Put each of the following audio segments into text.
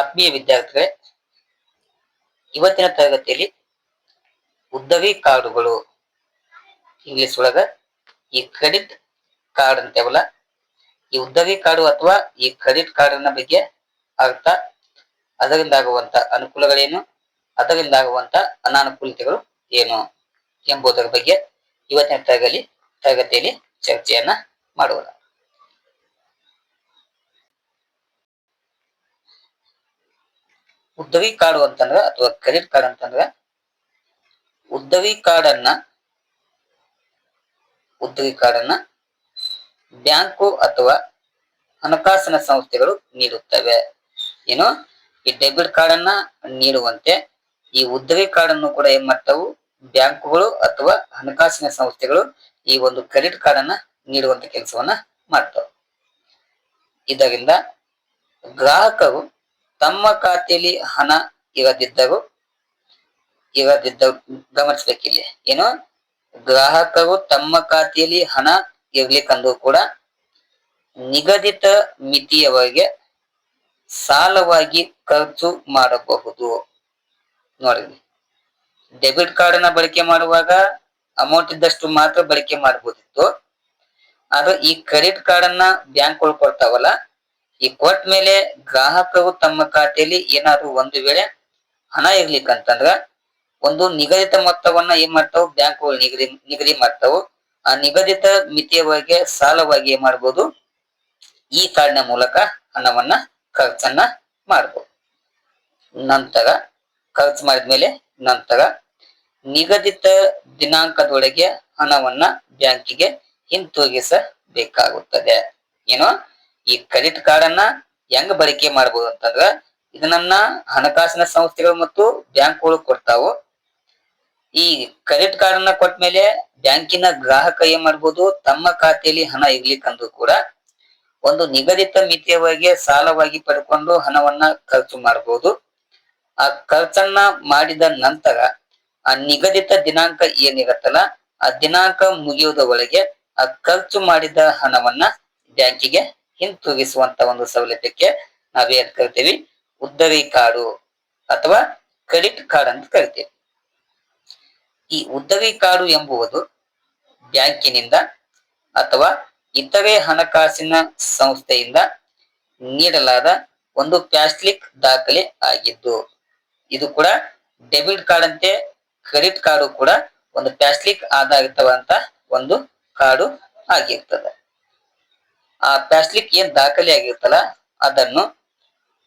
ಆತ್ಮೀಯ ವಿದ್ಯಾರ್ಥಿಗಳೇ, ಇವತ್ತಿನ ತರಗತಿಯಲ್ಲಿ ಉದ್ದವಿ ಕಾರ್ಡುಗಳು ಇಂಗ್ಲಿಷ್ ಒಳಗ ಈ ಕ್ರೆಡಿಟ್ ಕಾರ್ಡ್ ಅಂತೇವಲ್ಲ, ಈ ಉದ್ದವಿ ಕಾರ್ಡು ಅಥವಾ ಈ ಕ್ರೆಡಿಟ್ ಕಾರ್ಡಿನ ಬಗ್ಗೆ ಅರ್ಥ ಅದರಿಂದಾಗುವಂತ ಅನುಕೂಲಗಳೇನು ಅದರಿಂದಾಗುವಂತ ಅನಾನುಕೂಲತೆಗಳು ಏನು ಎಂಬುದರ ಬಗ್ಗೆ ಇವತ್ತಿನ ತರಗತಿ ತರಗತಿಯಲ್ಲಿ ಚರ್ಚೆಯನ್ನ ಮಾಡೋಣ. ಉದ್ದವಿ ಕಾರ್ಡು ಅಂತಂದ್ರ ಅಥವಾ ಕ್ರೆಡಿಟ್ ಕಾರ್ಡ್ ಅಂತಂದ್ರ ಉದ್ದವಿ ಕಾರ್ಡನ್ನ ಉದ್ದವಿ ಕಾರ್ಡನ್ನ ಬ್ಯಾಂಕು ಅಥವಾ ಹಣಕಾಸಿನ ಸಂಸ್ಥೆಗಳು ನೀಡುತ್ತವೆ. ಏನು? ಈ ಡೆಬಿಟ್ ಕಾರ್ಡ್ ಅನ್ನ ನೀಡುವಂತೆ ಈ ಉದ್ದವಿ ಕಾರ್ಡ್ ಅನ್ನು ಕೂಡ ಏನ್ ಮಾಡ್ತಾವು? ಬ್ಯಾಂಕುಗಳು ಅಥವಾ ಹಣಕಾಸಿನ ಸಂಸ್ಥೆಗಳು ಈ ಒಂದು ಕ್ರೆಡಿಟ್ ಕಾರ್ಡ್ ಅನ್ನ ನೀಡುವಂತ ಕೆಲಸವನ್ನ ಮಾಡ್ತಾವ. ಇದರಿಂದ ಗ್ರಾಹಕರು ತಮ್ಮ ಖಾತೆಯಲ್ಲಿ ಹಣ ಇರದಿದ್ದರು ಇರದಿದ್ದ ಗಮನಿಸಬೇಕಿಲ್ಲ. ಏನು? ಗ್ರಾಹಕರು ತಮ್ಮ ಖಾತೆಯಲ್ಲಿ ಹಣ ಇರ್ಲಿಕ್ಕಂದ್ರೂ ಕೂಡ ನಿಗದಿತ ಮಿತಿಯವರೆಗೆ ಸಾಲವಾಗಿ ಖರ್ಚು ಮಾಡಬಹುದು. ನೋಡಿ, ಡೆಬಿಟ್ ಕಾರ್ಡ್ನ ಬಳಕೆ ಮಾಡುವಾಗ ಅಮೌಂಟ್ ಇದ್ದಷ್ಟು ಮಾತ್ರ ಬಳಕೆ ಮಾಡಬಹುದಿತ್ತು. ಆದ್ರೆ ಈ ಕ್ರೆಡಿಟ್ ಕಾರ್ಡ್ ಅನ್ನ ಬ್ಯಾಂಕ್ ಕೊಡ್ತಾವಲ್ಲ ಈ ಕೊಟ್ಟ ಮೇಲೆ ಗ್ರಾಹಕರು ತಮ್ಮ ಖಾತೆಯಲ್ಲಿ ಏನಾದ್ರು ಒಂದು ವೇಳೆ ಹಣ ಇರ್ಲಿಕ್ಕಂತಂದ್ರ ಒಂದು ನಿಗದಿತ ಮೊತ್ತವನ್ನ ಏನ್ ಮಾಡ್ತಾವ? ಬ್ಯಾಂಕ್ಗಳು ನಿಗದಿ ನಿಗದಿ ಮಾಡ್ತಾವು. ಆ ನಿಗದಿತ ಬಗ್ಗೆ ಸಾಲವಾಗಿ ಏನ್ ಮಾಡ್ಬೋದು? ಈ ಕಾರ್ಡ್ನ ಮೂಲಕ ಹಣವನ್ನ ಖರ್ಚನ್ನ ಮಾಡ್ಬೋದು. ನಂತರ ಖರ್ಚು ಮಾಡಿದ್ಮೇಲೆ ನಂತರ ನಿಗದಿತ ದಿನಾಂಕದೊಳಗೆ ಹಣವನ್ನ ಬ್ಯಾಂಕಿಗೆ ಹಿಂತಿರುಗಿಸಬೇಕಾಗುತ್ತದೆ. ಏನೋ ಈ ಕ್ರೆಡಿಟ್ ಕಾರ್ಡ್ ಅನ್ನ ಹೆಂಗ್ ಬಳಕೆ ಮಾಡಬಹುದು ಅಂತಂದ್ರ ಇದನ್ನ ಹಣಕಾಸಿನ ಸಂಸ್ಥೆಗಳು ಮತ್ತು ಬ್ಯಾಂಕ್ಗಳು ಕೊಡ್ತಾವು. ಈ ಕ್ರೆಡಿಟ್ ಕಾರ್ಡ್ ಅನ್ನ ಕೊಟ್ಟ ಮೇಲೆ ಬ್ಯಾಂಕಿನ ಗ್ರಾಹಕ ಏನ್ ಮಾಡಬಹುದು ತಮ್ಮ ಖಾತೆಯಲ್ಲಿ ಹಣ ಇರ್ಲಿಕ್ಕಂದ್ರೂ ಕೂಡ ಒಂದು ನಿಗದಿತ ಮಿತಿಯವರೆಗೆ ಸಾಲವಾಗಿ ಪಡ್ಕೊಂಡು ಹಣವನ್ನ ಖರ್ಚು ಮಾಡಬಹುದು ಆ ಖರ್ಚನ್ನ ಮಾಡಿದ ನಂತರ ಆ ನಿಗದಿತ ದಿನಾಂಕ ಏನಿರತ್ತಲ್ಲ, ಆ ದಿನಾಂಕ ಮುಗಿಯುವುದ ಒಳಗೆ ಆ ಖರ್ಚು ಮಾಡಿದ ಹಣವನ್ನ ಬ್ಯಾಂಕಿಗೆ ಹಿಂತಿರುಗಿಸುವಂತ ಒಂದು ಸೌಲಭ್ಯಕ್ಕೆ ನಾವೇನ್ ಕರಿತೀವಿ? ಉದ್ದರಿ ಕಾರ್ಡು ಅಥವಾ ಕ್ರೆಡಿಟ್ ಕಾರ್ಡ್ ಅಂತ ಕರಿತೀವಿ. ಈ ಉದ್ದರಿ ಕಾರ್ಡು ಎಂಬುವುದು ಬ್ಯಾಂಕಿನಿಂದ ಅಥವಾ ಇತರೆ ಹಣಕಾಸಿನ ಸಂಸ್ಥೆಯಿಂದ ನೀಡಲಾದ ಒಂದು ಪ್ಲಾಸ್ಟಿಕ್ ದಾಖಲೆ ಆಗಿದ್ದು, ಇದು ಕೂಡ ಡೆಬಿಟ್ ಕಾರ್ಡ್ ಅಂತೆ ಕ್ರೆಡಿಟ್ ಕಾರ್ಡು ಕೂಡ ಒಂದು ಪ್ಲಾಸ್ಟಿಕ್ ಆಧಾರಿತವಂತ ಒಂದು ಕಾರ್ಡು ಆಗಿರ್ತದೆ. ಆ ಪ್ಲಾಸ್ಟಿಕ್ ಏನ್ ದಾಖಲೆ ಆಗಿರ್ತಲ್ಲ, ಅದನ್ನು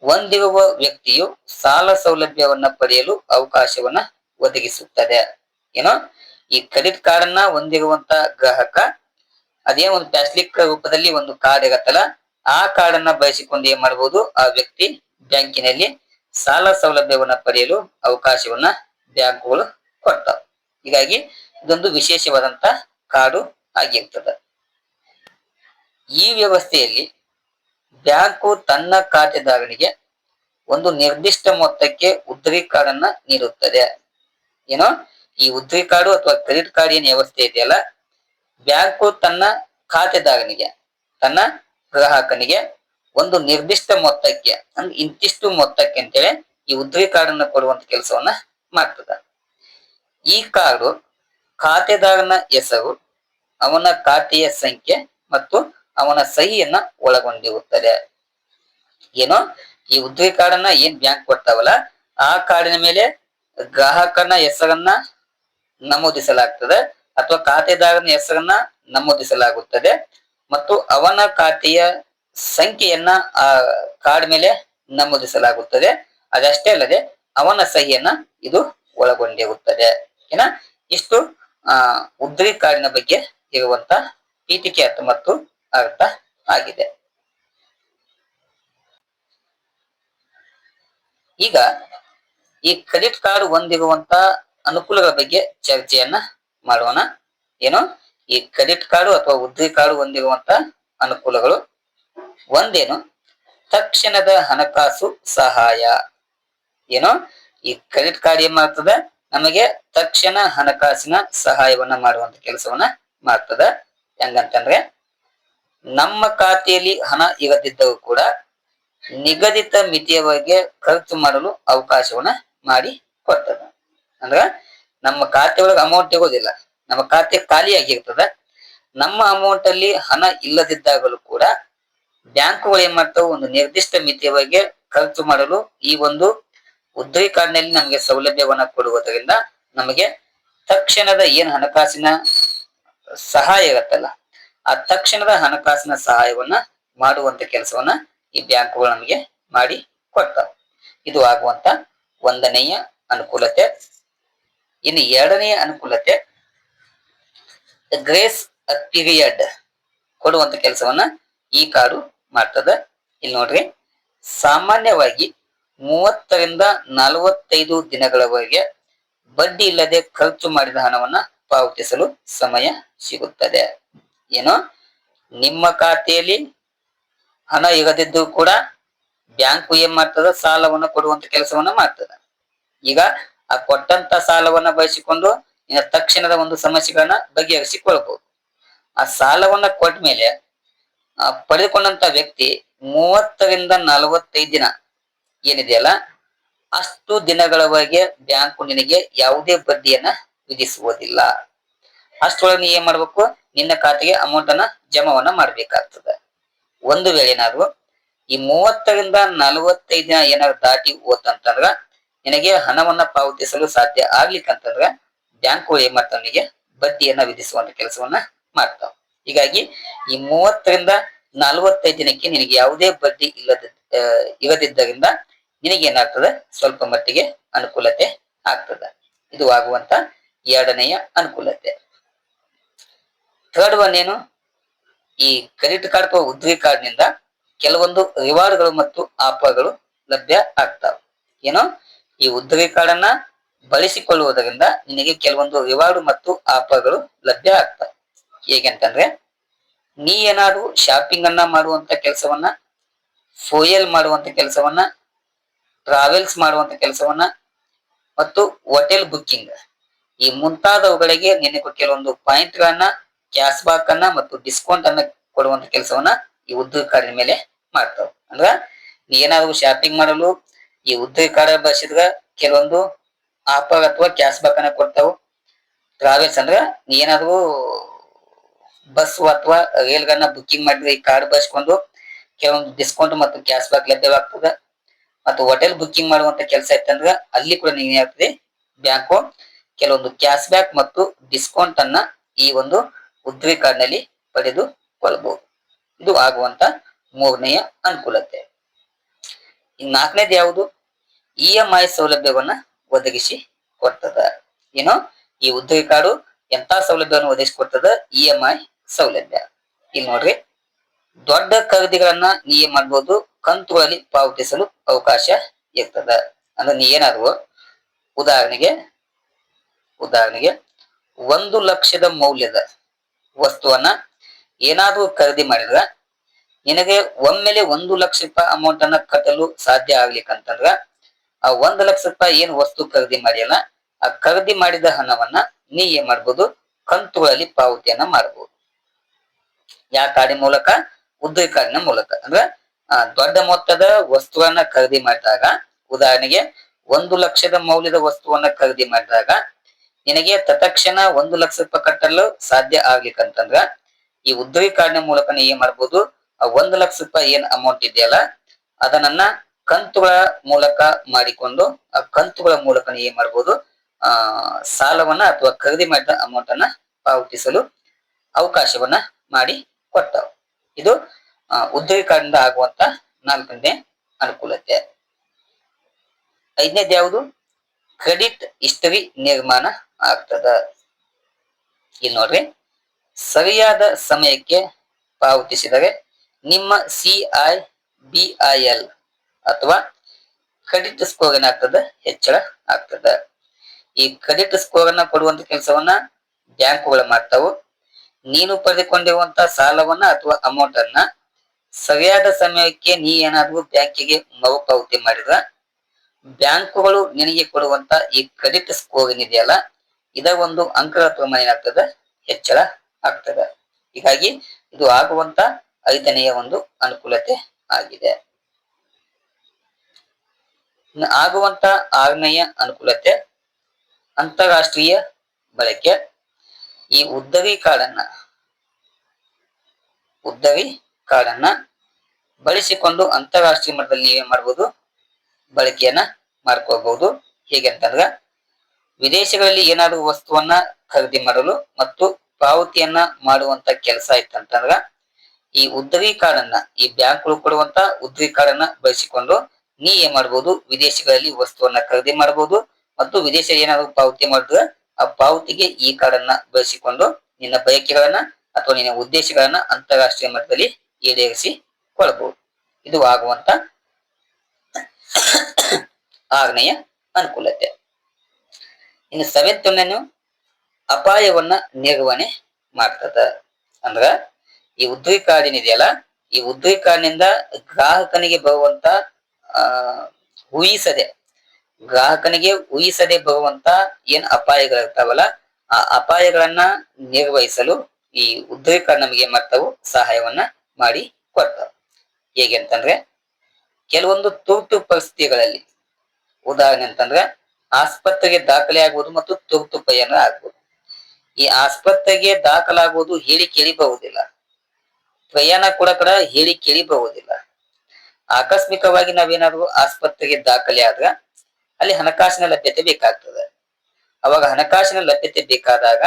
ಹೊಂದಿರುವ ವ್ಯಕ್ತಿಯು ಸಾಲ ಸೌಲಭ್ಯವನ್ನ ಪಡೆಯಲು ಅವಕಾಶವನ್ನ ಒದಗಿಸುತ್ತದೆ. ಏನೋ, ಈ ಕ್ರೆಡಿಟ್ ಕಾರ್ಡ್ ಅನ್ನ ಹೊಂದಿರುವಂತ ಗ್ರಾಹಕ, ಅದೇ ಒಂದು ಪ್ಯಾಸ್ಲಿಕ್ ರೂಪದಲ್ಲಿ ಒಂದು ಕಾರ್ಡ್ ಇರತ್ತಲ್ಲ, ಆ ಕಾರ್ಡ್ ಅನ್ನ ಬಳಸಿಕೊಂಡು ಏನ್ ಮಾಡಬಹುದು ಆ ವ್ಯಕ್ತಿ ಬ್ಯಾಂಕಿನಲ್ಲಿ ಸಾಲ ಸೌಲಭ್ಯವನ್ನ ಪಡೆಯಲು ಅವಕಾಶವನ್ನ ಬ್ಯಾಂಕ್ಗಳು ಕೊಡ್ತಾವ. ಹೀಗಾಗಿ ಇದೊಂದು ವಿಶೇಷವಾದಂತ ಕಾರ್ಡು ಆಗಿರ್ತದೆ. ಈ ವ್ಯವಸ್ಥೆಯಲ್ಲಿ ಬ್ಯಾಂಕು ತನ್ನ ಖಾತೆದಾರನಿಗೆ ಒಂದು ನಿರ್ದಿಷ್ಟ ಮೊತ್ತಕ್ಕೆ ಉದ್ರಿ ಕಾರ್ಡ್ ಅನ್ನ ನೀಡುತ್ತದೆ. ಏನೋ, ಈ ಉದ್ರಿ ಕಾರ್ಡು ಅಥವಾ ಕ್ರೆಡಿಟ್ ಕಾರ್ಡ್ ಏನ್ ವ್ಯವಸ್ಥೆ ಇದೆಯಲ್ಲ, ಬ್ಯಾಂಕು ತನ್ನ ಖಾತೆದಾರನಿಗೆ, ತನ್ನ ಗ್ರಾಹಕನಿಗೆ ಒಂದು ನಿರ್ದಿಷ್ಟ ಮೊತ್ತಕ್ಕೆ, ಅಂದ್ರೆ ಇಂತಿಷ್ಟು ಮೊತ್ತಕ್ಕೆ ಅಂತೇಳಿ ಈ ಉದ್ರಿ ಕಾರ್ಡ್ ಅನ್ನ ಕೊಡುವಂತ ಕೆಲಸವನ್ನ ಮಾಡ್ತದ. ಈ ಕಾರ್ಡು ಖಾತೆದಾರನ ಹೆಸರು, ಅವನ ಖಾತೆಯ ಸಂಖ್ಯೆ ಮತ್ತು ಅವನ ಸಹಿಯನ್ನ ಒಳಗೊಂಡಿರುತ್ತದೆ. ಏನೋ? ಈ ಉದ್ರಿ ಕಾರ್ಡನ್ನ ಏನ್ ಬ್ಯಾಂಕ್ ಕೊಡ್ತಾವಲ್ಲ, ಆ ಕಾರ್ಡಿನ ಮೇಲೆ ಗ್ರಾಹಕನ ಹೆಸರನ್ನ ನಮೂದಿಸಲಾಗ್ತದೆ ಅಥವಾ ಖಾತೆದಾರನ ಹೆಸರನ್ನ ನಮೂದಿಸಲಾಗುತ್ತದೆ. ಮತ್ತು ಅವನ ಖಾತೆಯ ಸಂಖ್ಯೆಯನ್ನ ಆ ಕಾರ್ಡ್ ಮೇಲೆ ನಮೂದಿಸಲಾಗುತ್ತದೆ. ಅದಷ್ಟೇ ಅಲ್ಲದೆ ಅವನ ಸಹಿಯನ್ನ ಇದು ಒಳಗೊಂಡಿರುತ್ತದೆ. ಏನ? ಇಷ್ಟು, ಆ ಉದ್ರಿ ಕಾರ್ಡಿನ ಬಗ್ಗೆ ಇರುವಂತ ಪೀಠಿಕೆ ಮತ್ತು ಅರ್ಥ ಆಗಿದೆ. ಈಗ ಈ ಕ್ರೆಡಿಟ್ ಕಾರ್ಡ್ ಹೊಂದಿರುವಂತ ಅನುಕೂಲಗಳ ಬಗ್ಗೆ ಚರ್ಚೆಯನ್ನ ಮಾಡೋಣ. ಏನು? ಈ ಕ್ರೆಡಿಟ್ ಕಾರ್ಡು ಅಥವಾ ಉದ್ರಿ ಕಾರ್ಡ್ ಹೊಂದಿರುವಂತ ಅನುಕೂಲಗಳು. ಒಂದೇನು? ತಕ್ಷಣದ ಹಣಕಾಸು ಸಹಾಯ. ಏನು? ಈ ಕ್ರೆಡಿಟ್ ಕಾರ್ಡ್ ಏನ್ ಮಾಡ್ತದೆ? ನಮಗೆ ತಕ್ಷಣ ಹಣಕಾಸಿನ ಸಹಾಯವನ್ನ ಮಾಡುವಂತ ಕೆಲಸವನ್ನ ಮಾಡ್ತದ. ಹೆಂಗಂತಂದ್ರೆ ನಮ್ಮ ಖಾತೆಯಲ್ಲಿ ಹಣ ಇರದಿದ್ದರೂ ಕೂಡ ನಿಗದಿತ ಮಿತಿಯವರೆಗೆ ಖರ್ಚು ಮಾಡಲು ಅವಕಾಶವನ್ನ ಮಾಡಿ ಕೊಡ್ತದ. ಅಂದ್ರ ನಮ್ಮ ಖಾತೆ ಒಳಗೆ ಅಮೌಂಟ್ ಇರೋದಿಲ್ಲ ನಮ್ಮ ಖಾತೆ ಖಾಲಿ ಆಗಿರ್ತದೆ ನಮ್ಮ ಅಮೌಂಟ್ ಅಲ್ಲಿ ಹಣ ಇಲ್ಲದಿದ್ದಾಗಲೂ ಕೂಡ ಬ್ಯಾಂಕುಗಳು ಏನ್ ಮಾಡ್ತಾವೆ? ಒಂದು ನಿರ್ದಿಷ್ಟ ಮಿತಿಯವರೆಗೆ ಖರ್ಚು ಮಾಡಲು ಈ ಒಂದು ಉದ್ರಿ ಕಾರ್ಡ್ನಲ್ಲಿ ನಮಗೆ ಸೌಲಭ್ಯವನ್ನ ಕೊಡುವುದರಿಂದ ನಮಗೆ ತಕ್ಷಣದ ಏನ್ ಹಣಕಾಸಿನ ಸಹಾಯ ಇರುತ್ತಲ್ಲ ಆ ತಕ್ಷಣದ ಹಣಕಾಸಿನ ಸಹಾಯವನ್ನ ಮಾಡುವಂತ ಕೆಲಸವನ್ನ ಈ ಬ್ಯಾಂಕುಗಳು ನಮಗೆ ಮಾಡಿ ಕೊಡ್ತಾವ ಇದು ಆಗುವಂತ ಒಂದನೆಯ ಅನುಕೂಲತೆ. ಇನ್ನು ಎರಡನೆಯ ಅನುಕೂಲತೆ, ಗ್ರೇಸ್ ಪೀರಿಯಡ್ ಕೊಡುವಂತ ಕೆಲಸವನ್ನ ಈ ಕಾರ್ಡು ಮಾಡ್ತದ. ಇಲ್ಲಿ ನೋಡ್ರಿ, ಸಾಮಾನ್ಯವಾಗಿ ಮೂವತ್ತರಿಂದ ನಲವತ್ತೈದು ದಿನಗಳವರೆಗೆ ಬಡ್ಡಿ ಇಲ್ಲದೆ ಖರ್ಚು ಮಾಡಿದ ಹಣವನ್ನ ಪಾವತಿಸಲು ಸಮಯ ಸಿಗುತ್ತದೆ. ಏನು? ನಿಮ್ಮ ಖಾತೆಯಲ್ಲಿ ಹಣ ಇಗದಿದ್ದು ಕೂಡ ಬ್ಯಾಂಕು ಏನ್ ಮಾಡ್ತದ? ಸಾಲವನ್ನ ಕೊಡುವಂತ ಕೆಲಸವನ್ನ ಮಾಡ್ತದ. ಈಗ ಆ ಕೊಟ್ಟಂತ ಸಾಲವನ್ನ ಬಯಸಿಕೊಂಡು ತಕ್ಷಣದ ಒಂದು ಸಮಸ್ಯೆಗಳನ್ನ ಬಗೆಹರಿಸಿಕೊಳ್ಬಹುದು ಆ ಸಾಲವನ್ನ ಕೊಟ್ಟ ಮೇಲೆ ಪಡೆದುಕೊಂಡಂತ ವ್ಯಕ್ತಿ ಮೂವತ್ತರಿಂದ ನಲವತ್ತೈದು ದಿನ ಏನಿದೆಯಲ್ಲ, ಅಷ್ಟು ದಿನಗಳವರೆಗೆ ಬ್ಯಾಂಕು ನಿನಗೆ ಯಾವುದೇ ಬಡ್ಡಿಯನ್ನ ವಿಧಿಸುವುದಿಲ್ಲ. ಅಷ್ಟೊಳಗೆ ನೀ ಏನ್ ಮಾಡ್ಬೇಕು? ನಿನ್ನ ಖಾತೆಗೆ ಅಮೌಂಟ್ ಅನ್ನ ಜಮಾವನ್ನ ಮಾಡ್ಬೇಕಾಗ್ತದೆ. ಒಂದು ವೇಳೆ ಏನಾದ್ರು ಈ ಮೂವತ್ತರಿಂದ ನಲವತ್ತೈದು ದಿನ ಏನಾದ್ರು ದಾಟಿ ಹೋತಂತಂದ್ರ ನಿನಗೆ ಹಣವನ್ನ ಪಾವತಿಸಲು ಸಾಧ್ಯ ಆಗ್ಲಿಕ್ಕಂತಂದ್ರ ಬ್ಯಾಂಕ್ಗಳು ಏನ್ ಮಾಡ್ತಾವ ನಿನಗೆ ಬಡ್ಡಿಯನ್ನ ವಿಧಿಸುವಂತ ಕೆಲಸವನ್ನ ಮಾಡ್ತಾವ. ಹೀಗಾಗಿ ಈ ಮೂವತ್ತರಿಂದ ನಲವತ್ತೈದು ದಿನಕ್ಕೆ ನಿನಗೆ ಯಾವುದೇ ಬಡ್ಡಿ ಇಲ್ಲದ ಇರದಿದ್ದರಿಂದ ನಿನಗೆ ಏನಾಗ್ತದ? ಸ್ವಲ್ಪ ಮಟ್ಟಿಗೆ ಅನುಕೂಲತೆ ಆಗ್ತದ. ಇದು ಆಗುವಂತ ಎರಡನೆಯ ಅನುಕೂಲತೆ. ಥರ್ಡ್ ಒನ್ ಏನು? ಈ ಕ್ರೆಡಿಟ್ ಕಾರ್ಡ್ ಅಥವಾ ಉದ್ರಿ ಕಾರ್ಡ್ನಿಂದ ಕೆಲವೊಂದು ರಿವಾರ್ಡ್ಗಳು ಮತ್ತು ಆಫರ್ಗಳು ಲಭ್ಯ ಆಗ್ತಾವ. ಏನೋ? ಈ ಉದ್ರಿ ಕಾರ್ಡ್ ಅನ್ನ ಬಳಸಿಕೊಳ್ಳುವುದರಿಂದ ನಿನಗೆ ಕೆಲವೊಂದು ರಿವಾರ್ಡ್ ಮತ್ತು ಆಫರ್ಗಳು ಲಭ್ಯ ಆಗ್ತವೆ. ಹೇಗೆ ಅಂತಂದ್ರೆ ನೀ ಏನಾದ್ರು ಶಾಪಿಂಗ್ ಅನ್ನ ಮಾಡುವಂತ ಕೆಲಸವನ್ನ ಫೋಯಲ್ ಮಾಡುವಂತ ಕೆಲಸವನ್ನ ಟ್ರಾವೆಲ್ಸ್ ಮಾಡುವಂತ ಕೆಲಸವನ್ನ ಮತ್ತು ಹೋಟೆಲ್ ಬುಕ್ಕಿಂಗ್ ಈ ಮುಂತಾದವುಗಳಿಗೆ ನಿನಗೆ ಕೆಲವೊಂದು ಪಾಯಿಂಟ್ ಗಳನ್ನ ಕ್ಯಾಶ್ ಬ್ಯಾಕ್ ಅನ್ನ ಮತ್ತು ಡಿಸ್ಕೌಂಟ್ ಅನ್ನ ಕೊಡುವಂತ ಕೆಲಸವನ್ನ ಈ ಉದ್ಯೋಗ ಕಾರ್ಡಿನ ಮೇಲೆ ಮಾಡ್ತಾವ ಅಂದ್ರ ಏನಾದ್ರು ಶಾಪಿಂಗ್ ಮಾಡಲು ಈ ಉದ್ಯೋಗ ಕಾರ್ಡ್ ಬಳಸಿದ್ರ ಕೆಲವೊಂದು ಆಫರ್ ಅಥವಾ ಕ್ಯಾಶ್ ಬ್ಯಾಕ್ ಅನ್ನ ಕೊಡ್ತಾವು. ಟ್ರಾವೆಲ್ಸ್ ಅಂದ್ರ ಏನಾದ್ರು ಬಸ್ ಅಥವಾ ರೈಲ್ಗಳನ್ನ ಬುಕ್ಕಿಂಗ್ ಮಾಡಿದ್ರೆ ಈ ಕಾರ್ಡ್ ಬಳಸ್ಕೊಂಡು ಕೆಲವೊಂದು ಡಿಸ್ಕೌಂಟ್ ಮತ್ತು ಕ್ಯಾಶ್ ಬ್ಯಾಕ್ ಲಭ್ಯವಾಗ್ತದ. ಮತ್ತು ಹೋಟೆಲ್ ಬುಕ್ಕಿಂಗ್ ಮಾಡುವಂತ ಕೆಲಸ ಇತ್ತಂದ್ರ ಅಲ್ಲಿ ಕೂಡ ಏನಾಗ್ತದೆ ಬ್ಯಾಂಕು ಕೆಲವೊಂದು ಕ್ಯಾಶ್ ಬ್ಯಾಕ್ ಮತ್ತು ಡಿಸ್ಕೌಂಟ್ ಅನ್ನ ಈ ಒಂದು ಉದ್ರಿ ಕಾರ್ಡ್ನಲ್ಲಿ ಪಡೆದುಕೊಳ್ಳಬಹುದು ಇದು ಆಗುವಂತ ಮೂರನೆಯ ಅನುಕೂಲತೆ. ನಾಲ್ಕನೇದು ಯಾವುದು? ಇ ಎಂ ಐ ಸೌಲಭ್ಯವನ್ನ ಒದಗಿಸಿ ಕೊಡ್ತದ. ಏನು? ಈ ಉದ್ಯೋಗ ಕಾರ್ಡು ಎಂತ ಸೌಲಭ್ಯವನ್ನು ಒದಗಿಸಿಕೊಡ್ತದ? ಇ ಎಂ ಐ ಸೌಲಭ್ಯ. ಇಲ್ಲಿ ನೋಡ್ರಿ. ದೊಡ್ಡ ಖರೀದಿಗಳನ್ನ ನೀ ಏನ್ ಮಾಡ್ಬೋದು. ಕಂತುಗಳಲ್ಲಿ ಪಾವತಿಸಲು ಅವಕಾಶ ಇರ್ತದ. ಅಂದ್ರೆ ನೀ ಏನಾದ್ರು ಉದಾಹರಣೆಗೆ ಉದಾಹರಣೆಗೆ ಒಂದು ಲಕ್ಷದ ಮೌಲ್ಯದ ವಸ್ತುವನ್ನ ಏನಾದ್ರೂ ಖರೀದಿ ಮಾಡಿದ್ರ ನಿನಗೆ ಒಮ್ಮೆಲೆ ಒಂದು ಲಕ್ಷ ರೂಪಾಯಿ ಅಮೌಂಟ್ ಅನ್ನ ಕಟ್ಟಲು ಸಾಧ್ಯ ಆಗ್ಲಿಕ್ಕಂತಂದ್ರ ಆ ಒಂದು ಲಕ್ಷ ರೂಪಾಯಿ ಏನ್ ವಸ್ತು ಖರೀದಿ ಮಾಡಿಯಲ್ಲ, ಆ ಖರೀದಿ ಮಾಡಿದ ಹಣವನ್ನ ನೀ ಏನ್ ಮಾಡ್ಬೋದು? ಕಂತುಗಳಲ್ಲಿ ಪಾವತಿಯನ್ನ ಮಾಡಬಹುದು ಯಾ ಕಾರ್ಡಿನ ಮೂಲಕ? ಉದ್ಯೋಗ ಕಾರ್ಡಿನ ಮೂಲಕ. ಅಂದ್ರೆ ದೊಡ್ಡ ಮೊತ್ತದ ವಸ್ತುವನ್ನ ಖರೀದಿ ಮಾಡಿದಾಗ, ಉದಾಹರಣೆಗೆ ಒಂದು ಲಕ್ಷದ ಮೌಲ್ಯದ ವಸ್ತುವನ್ನ ಖರೀದಿ ಮಾಡಿದಾಗ ನಿನಗೆ ತತ್ಕ್ಷಣ ಒಂದು ಲಕ್ಷ ರೂಪಾಯಿ ಕಟ್ಟಲು ಸಾಧ್ಯ ಆಗ್ಲಿಕ್ಕಂತಂದ್ರ ಈ ಉದ್ಯೋಗಿ ಕಾರ್ಡ್ನ ಮೂಲಕ ನೀ ಏನ್ ಮಾಡ್ಬೋದು? ಆ ಒಂದು ಲಕ್ಷ ರೂಪಾಯಿ ಏನ್ ಅಮೌಂಟ್ ಇದೆಯಲ್ಲ ಅದನ್ನ ಕಂತುಗಳ ಮೂಲಕ ಮಾಡಿಕೊಂಡು ಆ ಕಂತುಗಳ ಮೂಲಕ ಏನ್ ಮಾಡ್ಬೋದು? ಆ, ಸಾಲವನ್ನ ಅಥವಾ ಖರೀದಿ ಮಾಡಿದ ಅಮೌಂಟ್ ಅನ್ನ ಪಾವತಿಸಲು ಅವಕಾಶವನ್ನ ಮಾಡಿ ಕೊಡ್ತಾವ. ಇದು ಉದ್ಯೋಗಿ ಕಾರ್ಡ್ನಿಂದ ಆಗುವಂತ ನಾಲ್ಕನೇ ಅನುಕೂಲತೆ. ಐದನೇದು ಯಾವುದು? ಕ್ರೆಡಿಟ್ ಹಿಸ್ಟರಿ ನಿರ್ಮಾಣ ಆಗ್ತದ. ಇಲ್ಲಿ ನೋಡ್ರಿ. ಸರಿಯಾದ ಸಮಯಕ್ಕೆ ಪಾವತಿಸಿದರೆ ನಿಮ್ಮ C I B I L ಅಥವಾ ಕ್ರೆಡಿಟ್ ಸ್ಕೋರ್ ಏನಾಗ್ತದ? ಹೆಚ್ಚಳ ಆಗ್ತದ. ಈ ಕ್ರೆಡಿಟ್ ಸ್ಕೋರ್ ಅನ್ನ ಕೊಡುವಂತ ಕೆಲಸವನ್ನ ಬ್ಯಾಂಕುಗಳು ಮಾಡ್ತಾವು. ನೀನು ಪಡೆದುಕೊಂಡಿರುವಂತ ಸಾಲವನ್ನ ಅಥವಾ ಅಮೌಂಟ್ ಅನ್ನ ಸರಿಯಾದ ಸಮಯಕ್ಕೆ ನೀ ಏನಾದ್ರೂ ಬ್ಯಾಂಕಿಗೆ ಮರುಪಾವತಿ ಮಾಡಿದ್ರ ಬ್ಯಾಂಕುಗಳು ನಿನಗೆ ಕೊಡುವಂತ ಈ ಕ್ರೆಡಿಟ್ ಸ್ಕೋರ್ ಏನಿದೆಯಲ್ಲ ಇದರ ಒಂದು ಅಂಕಗಳ ಪ್ರಮಾಣ ಏನಾಗ್ತದೆ ಹೆಚ್ಚಳ ಆಗ್ತದೆ. ಹೀಗಾಗಿ ಇದು ಆಗುವಂತ ಐದನೆಯ ಒಂದು ಅನುಕೂಲತೆ ಆಗಿದೆ. ಆಗುವಂತ ಆರನೆಯ ಅನುಕೂಲತೆ, ಅಂತಾರಾಷ್ಟ್ರೀಯ ಬಳಕೆ. ಈ ಉದ್ದವಿ ಕಾಡನ್ನ ಉದ್ದವಿ ಕಾಡನ್ನ ಬಳಸಿಕೊಂಡು ಅಂತಾರಾಷ್ಟ್ರೀಯ ಮಟ್ಟದಲ್ಲಿ ನೀವೇನ್ ಮಾಡ್ಬೋದು, ಬಳಕೆಯನ್ನ ಮಾಡ್ಕೋಬಹುದು. ಹೇಗೆ ಅಂತಂದ್ರ ವಿದೇಶಗಳಲ್ಲಿ ಏನಾದರೂ ವಸ್ತುವನ್ನ ಖರೀದಿ ಮಾಡಲು ಮತ್ತು ಪಾವತಿಯನ್ನ ಮಾಡುವಂತ ಕೆಲಸ ಇತ್ತಂತಂದ್ರ ಈ ಉದ್ದರಿ ಕಾರ್ಡನ್ನ, ಈ ಬ್ಯಾಂಕ್ಗಳು ಕೊಡುವಂತ ಕಾರ್ಡ್ ಕಾರ್ಡನ್ನ ಬಳಸಿಕೊಂಡು ನೀ ಏನ್ ಮಾಡ್ಬೋದು? ವಿದೇಶಗಳಲ್ಲಿ ವಸ್ತುವನ್ನ ಖರೀದಿ ಮಾಡಬಹುದು ಮತ್ತು ವಿದೇಶ ಏನಾದ್ರು ಪಾವತಿ ಮಾಡಿದ್ರೆ ಆ ಪಾವತಿಗೆ ಈ ಕಾರ್ಡನ್ನ ಬಳಸಿಕೊಂಡು ನಿನ್ನ ಬಯಕೆಗಳನ್ನ ಅಥವಾ ನಿನ್ನ ಉದ್ದೇಶಗಳನ್ನ ಅಂತಾರಾಷ್ಟ್ರೀಯ ಮಟ್ಟದಲ್ಲಿ ಈಡೇರಿಸಿ ಕೊಳ್ಳಬಹುದು. ಇದು ಆಗುವಂತ ಆರನೆಯ ಅನುಕೂಲತೆ. ಇನ್ನು ಸೆವೆಂತ್ ಒನ್ನೇನು ಅಪಾಯವನ್ನ ನಿರ್ವಹಣೆ ಮಾಡ್ತದ. ಅಂದ್ರ ಈ ಉದ್ರಿ ಕಾರ್ಡ್ ಏನಿದೆಯಲ್ಲ ಈ ಉದ್ರಿ ಕಾರ್ಡ್ನಿಂದ ಗ್ರಾಹಕನಿಗೆ ಬರುವಂತ, ಆ, ಊಹಿಸದೆ, ಗ್ರಾಹಕನಿಗೆ ಊಹಿಸದೆ ಬರುವಂತ ಏನ್ ಅಪಾಯಗಳಿರ್ತಾವಲ್ಲ, ಆ ಅಪಾಯಗಳನ್ನ ನಿರ್ವಹಿಸಲು ಈ ಉದ್ರಿ ಕಾರ್ಡ್ ನಮಗೆ ಮಾಡ್ತಾವು? ಸಹಾಯವನ್ನ ಮಾಡಿ ಕೊಡ್ತಾವ. ಹೇಗೆ ಅಂತಂದ್ರೆ, ಕೆಲವೊಂದು ತುರ್ತು ಪರಿಸ್ಥಿತಿಗಳಲ್ಲಿ, ಉದಾಹರಣೆ ಅಂತಂದ್ರೆ ಆಸ್ಪತ್ರೆಗೆ ದಾಖಲೆ ಆಗುವುದು ಮತ್ತು ತುರ್ತು ಪಯಣ ಆಗ್ಬೋದು. ಈ ಆಸ್ಪತ್ರೆಗೆ ದಾಖಲಾಗುವುದು ಹೇಳಿ ಕೇಳಿಬಹುದಿಲ್ಲ ಪ್ರಯಾಣ ಕೂಡ ಕೂಡ ಹೇಳಿ ಕೇಳಿಬಹುದಿಲ್ಲ ಆಕಸ್ಮಿಕವಾಗಿ ನಾವೇನಾದ್ರು ಆಸ್ಪತ್ರೆಗೆ ದಾಖಲೆ ಆದ್ರ ಅಲ್ಲಿ ಹಣಕಾಸಿನ ಲಭ್ಯತೆ ಬೇಕಾಗ್ತದೆ. ಅವಾಗ ಹಣಕಾಸಿನ ಲಭ್ಯತೆ ಬೇಕಾದಾಗ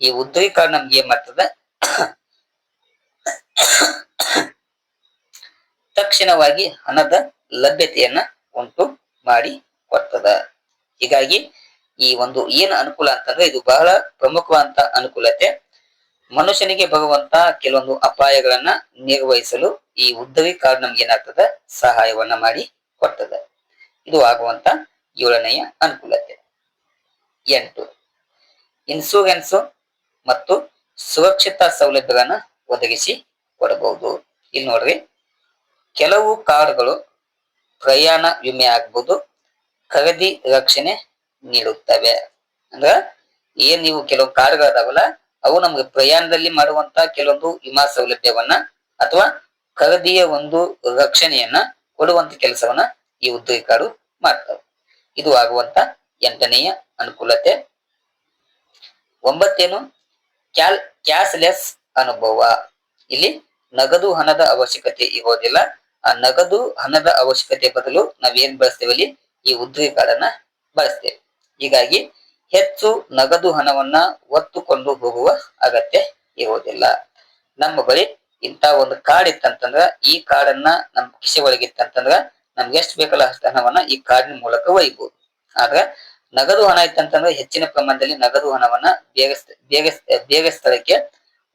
ಈ ಉದ್ರಿ ಕಾರ್ಡ್ ನಮ್ಗೆ ಏನ್ ಮಾಡ್ತದೆ ತಕ್ಷಣವಾಗಿ ಹಣದ ಲಭ್ಯತೆಯನ್ನ ಉಂಟು ಮಾಡಿ ಕೊಡ್ತದ. ಹೀಗಾಗಿ ಈ ಒಂದು ಏನು ಅನುಕೂಲ ಅಂತಂದ್ರೆ ಇದು ಬಹಳ ಪ್ರಮುಖವಾದಂತ ಅನುಕೂಲತೆ. ಮನುಷ್ಯನಿಗೆ ಭಗವಂತ ಕೆಲವೊಂದು ಅಪಾಯಗಳನ್ನ ನಿರ್ವಹಿಸಲು ಈ ಉದ್ದವಿ ಕಾರ್ಡ್ ನಮ್ಗೆ ಏನಾಗ್ತದ? ಸಹಾಯವನ್ನ ಮಾಡಿ ಕೊಡ್ತದೆ. ಇದು ಆಗುವಂತ ಏಳನೆಯ ಅನುಕೂಲತೆ. ಎಂಟು ಇನ್ಸೂರೆನ್ಸ್ ಮತ್ತು ಸುರಕ್ಷಿತ ಸೌಲಭ್ಯಗಳನ್ನ ಒದಗಿಸಿ ಕೊಡಬಹುದು. ಇಲ್ಲಿ ನೋಡ್ರಿ, ಕೆಲವು ಕಾರ್ಡ್ಗಳು ಪ್ರಯಾಣ ವಿಮೆ ಆಗ್ಬೋದು ಖರೀದಿ ರಕ್ಷಣೆ ನೀಡುತ್ತವೆ. ಅಂದ್ರ ಏನ್ ನೀವು ಕೆಲವು ಕಾರ್ಡ್ಗಳದಾವಲ್ಲ ಅವು ನಮ್ಗೆ ಪ್ರಯಾಣದಲ್ಲಿ ಮಾಡುವಂತ ಕೆಲವೊಂದು ವಿಮಾ ಸೌಲಭ್ಯವನ್ನ ಅಥವಾ ಖರೀದಿಯ ಒಂದು ರಕ್ಷಣೆಯನ್ನ ಕೊಡುವಂತ ಕೆಲಸವನ್ನ ಈ ಉದ್ಯೋಗ ಕಾರ್ಡು ಮಾಡ್ತವೆ. ಇದು ಆಗುವಂತ ಎಂಟನೆಯ ಅನುಕೂಲತೆ. ಒಂಬತ್ತೇನು? ಕ್ಯಾಲ್ ಕ್ಯಾಶ್ಲೆಸ್ ಅನುಭವ. ಇಲ್ಲಿ ನಗದು ಹಣದ ಅವಶ್ಯಕತೆ ಇರೋದಿಲ್ಲ. ಆ ನಗದು ಹಣದ ಅವಶ್ಯಕತೆ ಬದಲು ನಾವೇನ್ ಬಳಸ್ತೇವೆ ಇಲ್ಲಿ ಈ ಉದ್ವಿಗಳನ್ನ ಬಳಸ್ತೇವೆ. ಹೀಗಾಗಿ ಹೆಚ್ಚು ನಗದು ಹಣವನ್ನ ಒತ್ತುಕೊಂಡು ಹೋಗುವ ಅಗತ್ಯ ಇರುವುದಿಲ್ಲ. ನಮ್ಮ ಬಳಿ ಇಂತ ಒಂದು ಕಾರ್ಡ್ ಇತ್ತಂತಂದ್ರ, ಈ ಕಾರ್ಡನ್ನ ನಮ್ಮ ಕಿಸೆ ಒಳಗಿತ್ತಂತಂದ್ರ ನಮ್ಗೆ ಎಷ್ಟು ಬೇಕಲ್ಲ ಅಷ್ಟು ಹಣವನ್ನ ಈ ಕಾರ್ಡಿನ ಮೂಲಕ ಒಯ್ಬಹುದು ಆದ್ರ ನಗದು ಹಣ ಇತ್ತಂತಂದ್ರೆ ಹೆಚ್ಚಿನ ಪ್ರಮಾಣದಲ್ಲಿ ನಗದು ಹಣವನ್ನ ಬೇಗ ಬೇಗ ಬೇಗ ಸ್ಥಳಕ್ಕೆ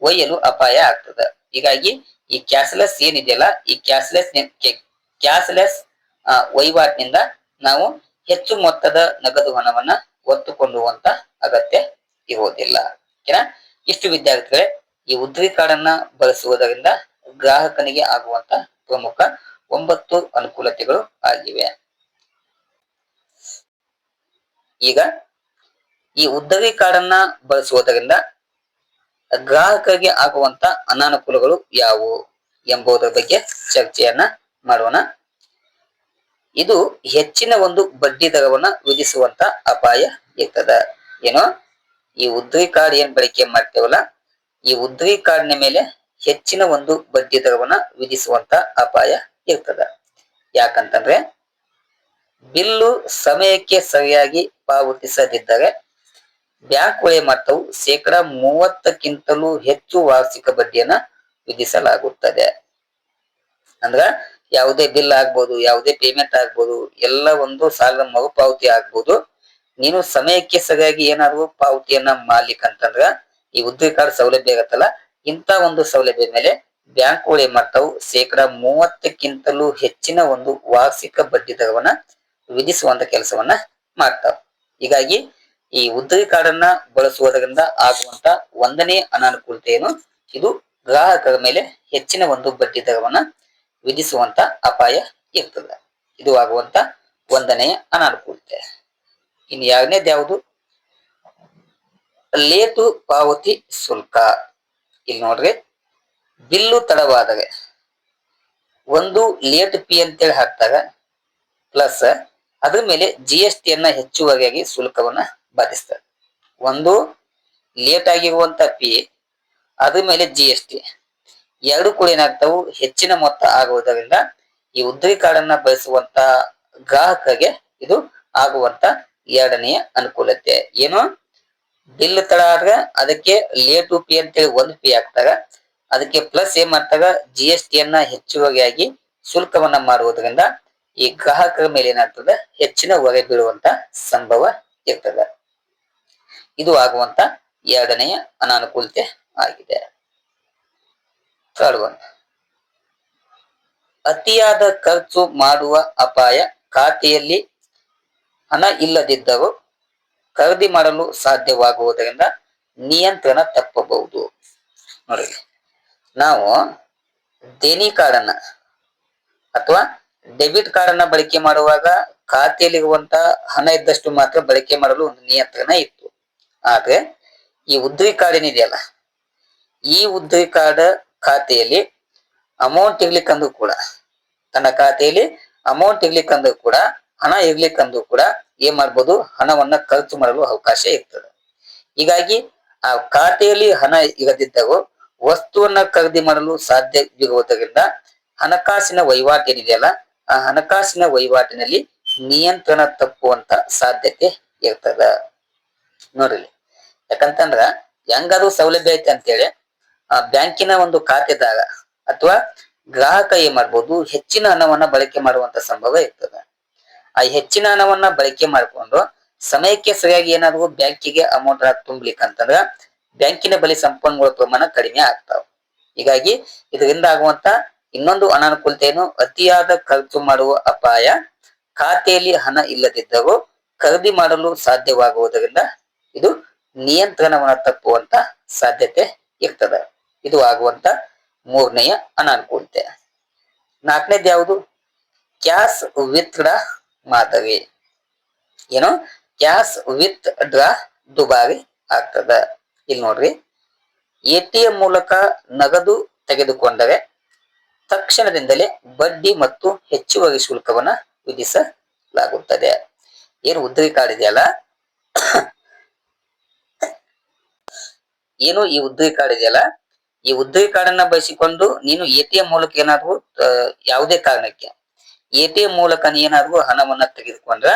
ಒಯ್ಯಲು ಅಪಾಯ ಆಗ್ತದೆ. ಹೀಗಾಗಿ ಈ ಕ್ಯಾಶ್ಲೆಸ್ ಏನಿದೆಯಲ್ಲ, ಈ ಕ್ಯಾಶ್ಲೆಸ್ ಕ್ಯಾಶ್ಲೆಸ್ ವಹಿವಾಟಿನಿಂದ ನಾವು ಹೆಚ್ಚು ಮೊತ್ತದ ನಗದು ಹಣವನ್ನ ಒತ್ತುಕೊಂಡುವಂತ ಅಗತ್ಯ ಇರುವುದಿಲ್ಲ. ಓಕೆನಾ? ಇಷ್ಟು ವಿದ್ಯಾರ್ಥಿಗಳೇ, ಈ ಉದ್ರಿ ಕಾರ್ಡನ್ನ ಬಳಸುವುದರಿಂದ ಗ್ರಾಹಕನಿಗೆ ಆಗುವಂತ ಪ್ರಮುಖ ಒಂಬತ್ತು ಅನುಕೂಲತೆಗಳು ಆಗಿವೆ. ಈಗ ಈ ಉದ್ದರಿ ಅನ್ನ ಬಳಸುವುದರಿಂದ ಗ್ರಾಹಕರಿಗೆ ಆಗುವಂತ ಅನಾನುಕೂಲಗಳು ಯಾವುವು ಎಂಬುದರ ಬಗ್ಗೆ ಚರ್ಚೆಯನ್ನ ಮಾಡೋಣ. ಇದು ಹೆಚ್ಚಿನ ಒಂದು ಬಡ್ಡಿ ದರವನ್ನ ವಿಧಿಸುವಂತ ಅಪಾಯ ಇರ್ತದ. ಏನೋ, ಈ ಉದ್ರಿ ಕಾರ್ಡ್ ಏನ್ ಬಳಕೆ ಮಾಡ್ತೇವಲ್ಲ, ಈ ಉದ್ರಿ ಕಾರ್ಡ್ನ ಮೇಲೆ ಹೆಚ್ಚಿನ ಒಂದು ಬಡ್ಡಿ ದರವನ್ನ ವಿಧಿಸುವಂತ ಅಪಾಯ ಇರ್ತದ. ಯಾಕಂತಂದ್ರೆ, ಬಿಲ್ಲು ಸಮಯಕ್ಕೆ ಸರಿಯಾಗಿ ಪಾವತಿಸದಿದ್ದರೆ ಬ್ಯಾಂಕ್ ಒಳೆ ಮಟ್ಟವು ಶೇಕಡ ಮೂವತ್ತಕ್ಕಿಂತಲೂ ಹೆಚ್ಚು ವಾರ್ಷಿಕ ಬಡ್ಡಿಯನ್ನ ವಿಧಿಸಲಾಗುತ್ತದೆ. ಅಂದ್ರ ಯಾವುದೇ ಬಿಲ್ ಆಗ್ಬೋದು, ಯಾವುದೇ ಪೇಮೆಂಟ್ ಆಗ್ಬೋದು, ಎಲ್ಲ ಒಂದು ಸಾಲದ ಮರುಪಾವತಿ ಆಗ್ಬೋದು. ನೀನು ಸಮಯಕ್ಕೆ ಸರಿಯಾಗಿ ಏನಾದ್ರು ಪಾವತಿಯನ್ನ ಮಾಡ್ಲಿಕ್ಕೆ ಅಂತಂದ್ರ ಈ ಉದ್ರಿ ಕಾರ್ಡ್ ಸೌಲಭ್ಯ ಆಗತ್ತಲ್ಲ ಇಂತ ಒಂದು ಸೌಲಭ್ಯದ ಮೇಲೆ ಬ್ಯಾಂಕ್ಗಳು ಏನ್ ಮಾಡ್ತಾವು, ಶೇಕಡ ಮೂವತ್ತಕ್ಕಿಂತಲೂ ಹೆಚ್ಚಿನ ಒಂದು ವಾರ್ಷಿಕ ಬಡ್ಡಿ ದರವನ್ನ ವಿಧಿಸುವಂತ ಕೆಲಸವನ್ನ ಮಾಡ್ತಾವ. ಹೀಗಾಗಿ ಈ ಉದ್ರಿ ಕಾರ್ಡ್ ಅನ್ನ ಬಳಸುವುದರಿಂದ ಆಗುವಂತ ಒಂದನೇ ಅನಾನುಕೂಲತೆ ಏನು ಇದು ಗ್ರಾಹಕರ ಮೇಲೆ ಹೆಚ್ಚಿನ ಒಂದು ಬಡ್ಡಿ ದರವನ್ನ ವಿಧಿಸುವಂತ ಅಪಾಯ ಇರ್ತದೆ. ಇದು ಆಗುವಂತ ಒಂದನೆಯ ಅನಾನುಕೂಲತೆ. ಇನ್ನು ಎರಡನೇದು ಯಾವುದು? ಲೇಟು ಪಾವತಿ ಶುಲ್ಕ. ಇಲ್ಲಿ ನೋಡ್ರಿ, ಬಿಲ್ಲು ತಡವಾದಾಗ ಒಂದು ಲೇಟ್ ಪಿ ಅಂತೇಳಿ ಹಾಕ್ತಾಗ ಪ್ಲಸ್ ಅದ್ರ ಮೇಲೆ ಜಿ ಎಸ್ ಟಿಯನ್ನ ಹೆಚ್ಚುವರಿಯಾಗಿ ಶುಲ್ಕವನ್ನ ಬಾಧಿಸ್ತದೆ. ಒಂದು ಲೇಟ್ ಆಗಿರುವಂತ ಪಿ, ಅದ್ರ ಮೇಲೆ ಜಿ ಎಸ್ ಟಿ. ಎರಡು ಕೂಡ ಏನಾಗ್ತಾವು ಹೆಚ್ಚಿನ ಮೊತ್ತ ಆಗುವುದರಿಂದ ಈ ಉದ್ರಿ ಕಾರ್ಡನ್ನ ಬಳಸುವಂತ ಗ್ರಾಹಕರಿಗೆ ಇದು ಆಗುವಂತ ಎರಡನೆಯ ಅನುಕೂಲತೆ. ಏನು? ಬಿಲ್ ತಡ ಆದ್ರೆ ಅದಕ್ಕೆ ಲೇಟು ಪಿ ಅಂತೇಳಿ ಒಂದು ಪಿ ಹಾಕ್ತಾರ. ಅದಕ್ಕೆ ಪ್ಲಸ್ ಏನ್ ಮಾಡ್ತಾರ? ಜಿ ಎಸ್ ಟಿಯನ್ನ ಹೆಚ್ಚುವರಿಯಾಗಿ ಶುಲ್ಕವನ್ನ ಮಾಡುವುದರಿಂದ ಈ ಗ್ರಾಹಕರ ಮೇಲೆ ಏನಾಗ್ತದೆ? ಹೆಚ್ಚಿನ ಹೊರೆ ಬೀಳುವಂತ ಸಂಭವ ಇರ್ತದೆ. ಇದು ಆಗುವಂತ ಎರಡನೆಯ ಅನಾನುಕೂಲತೆ ಆಗಿದೆ. ಒನ್ ಅತಿಯಾದ ಖರ್ಚು ಮಾಡುವ ಅಪಾಯ ಖಾತೆಯಲ್ಲಿ ಹಣ ಇಲ್ಲದಿದ್ದರೂ ಖರೀದಿ ಮಾಡಲು ಸಾಧ್ಯವಾಗುವುದರಿಂದ ನಿಯಂತ್ರಣ ತಪ್ಪಬಹುದು. ನೋಡಿ ನಾವು ದೇನಿ ಕಾರ್ಡನ್ನ ಅಥವಾ ಡೆಬಿಟ್ ಕಾರ್ಡನ್ನ ಬಳಕೆ ಮಾಡುವಾಗ ಖಾತೆಯಲ್ಲಿರುವಂತ ಹಣ ಇದ್ದಷ್ಟು ಮಾತ್ರ ಬಳಕೆ ಮಾಡಲು ಒಂದು ನಿಯಂತ್ರಣ ಇತ್ತು. ಆದ್ರೆ ಈ ಉದ್ರಿ ಕಾರ್ಡ್ ಏನಿದೆಯಲ್ಲ, ಈ ಉದ್ರಿ ಕಾರ್ಡ್ ಖಾತೆಯಲ್ಲಿ ಅಮೌಂಟ್ ಇರ್ಲಿಕ್ಕಂದು ಕೂಡ, ತನ್ನ ಖಾತೆಯಲ್ಲಿ ಅಮೌಂಟ್ ಇರ್ಲಿಕ್ಕಂದು ಕೂಡ, ಹಣ ಇರ್ಲಿಕ್ಕಂದು ಕೂಡ ಏನ್ ಮಾಡ್ಬೋದು, ಹಣವನ್ನ ಖರ್ಚು ಮಾಡಲು ಅವಕಾಶ ಇರ್ತದೆ. ಹೀಗಾಗಿ ಆ ಖಾತೆಯಲ್ಲಿ ಹಣ ಇರದಿದ್ದಾಗ ವಸ್ತುವನ್ನ ಖರೀದಿ ಮಾಡಲು ಸಾಧ್ಯವಿರುವುದರಿಂದ ಹಣಕಾಸಿನ ವಹಿವಾಟು ಏನಿದೆಯಲ್ಲ ಆ ಹಣಕಾಸಿನ ವಹಿವಾಟಿನಲ್ಲಿ ನಿಯಂತ್ರಣ ತಪ್ಪುವಂತ ಸಾಧ್ಯತೆ ಇರ್ತದ. ನೋಡ್ರಿ ಯಾಕಂತಂದ್ರ ಹೆಂಗಾದ್ರೂ ಸೌಲಭ್ಯ ಐತೆ ಅಂತೇಳಿ ಬ್ಯಾಂಕಿನ ಒಂದು ಖಾತೆದಾಗ ಅಥವಾ ಗ್ರಾಹಕ ಏನ್ ಮಾಡ್ಬೋದು, ಹೆಚ್ಚಿನ ಹಣವನ್ನ ಬಳಕೆ ಮಾಡುವಂತ ಸಂಭವ ಇರ್ತದೆ. ಆ ಹೆಚ್ಚಿನ ಹಣವನ್ನ ಬಳಕೆ ಮಾಡಿಕೊಂಡು ಸಮಯಕ್ಕೆ ಸರಿಯಾಗಿ ಏನಾದ್ರು ಬ್ಯಾಂಕಿಗೆ ಅಮೌಂಟ್ ತುಂಬಲಿಕ್ಕಂತಂದ್ರ ಬ್ಯಾಂಕಿನ ಬಳಿ ಸಂಪನ್ಮೂಲ ಪ್ರಮಾಣ ಕಡಿಮೆ ಆಗ್ತಾವ. ಹೀಗಾಗಿ ಇದರಿಂದ ಆಗುವಂತ ಇನ್ನೊಂದು ಅನಾನುಕೂಲತೆ ಏನು ಅತಿಯಾದ ಖರ್ಚು ಮಾಡುವ ಅಪಾಯ ಖಾತೆಯಲ್ಲಿ ಹಣ ಇಲ್ಲದಿದ್ದರೂ ಖರೀದಿ ಮಾಡಲು ಸಾಧ್ಯವಾಗುವುದರಿಂದ ಇದು ನಿಯಂತ್ರಣವನ್ನು ತಪ್ಪುವಂತ ಸಾಧ್ಯತೆ ಇರ್ತದೆ. ಇದು ಆಗುವಂತ ಮೂರನೆಯ ಅನಾನುಕೂಲತೆ. ನಾಲ್ಕನೇದು ಯಾವುದು? ಕ್ಯಾಶ್ ವಿತ್ ಡ್ರಾ ಮಾದರಿ. ಏನು? ಕ್ಯಾಶ್ ವಿತ್ ಡ್ರಾ ದುಬಾರಿ ಆಗ್ತದ. ಇಲ್ಲಿ ನೋಡ್ರಿ. ಎ ಟಿ ಎಂ ಮೂಲಕ ನಗದು ತೆಗೆದುಕೊಂಡರೆ ತಕ್ಷಣದಿಂದಲೇ ಬಡ್ಡಿ ಮತ್ತು ಹೆಚ್ಚುವರಿ ಶುಲ್ಕವನ್ನ ವಿಧಿಸಲಾಗುತ್ತದೆ. ಏನು ಉದ್ರಿ ಕಾರ್ಡ್ ಇದೆಯಲ್ಲ? ಏನು ಈ ಉದ್ರಿ ಕಾರ್ಡ್ ಇದೆಯಲ್ಲ? ಈ ಉದ್ರಿ ಕಾರ್ಡ್ ಅನ್ನ ಬಳಸಿಕೊಂಡು ನೀನು ಎ ಟಿ ಎಂ ಮೂಲಕ ಏನಾದ್ರು ಯಾವುದೇ ಕಾರಣಕ್ಕೆ ಎ ಟಿ ಎಂ ಮೂಲಕ ನೀ ಏನಾದ್ರು ಹಣವನ್ನ ತೆಗೆದುಕೊಂಡ್ರ,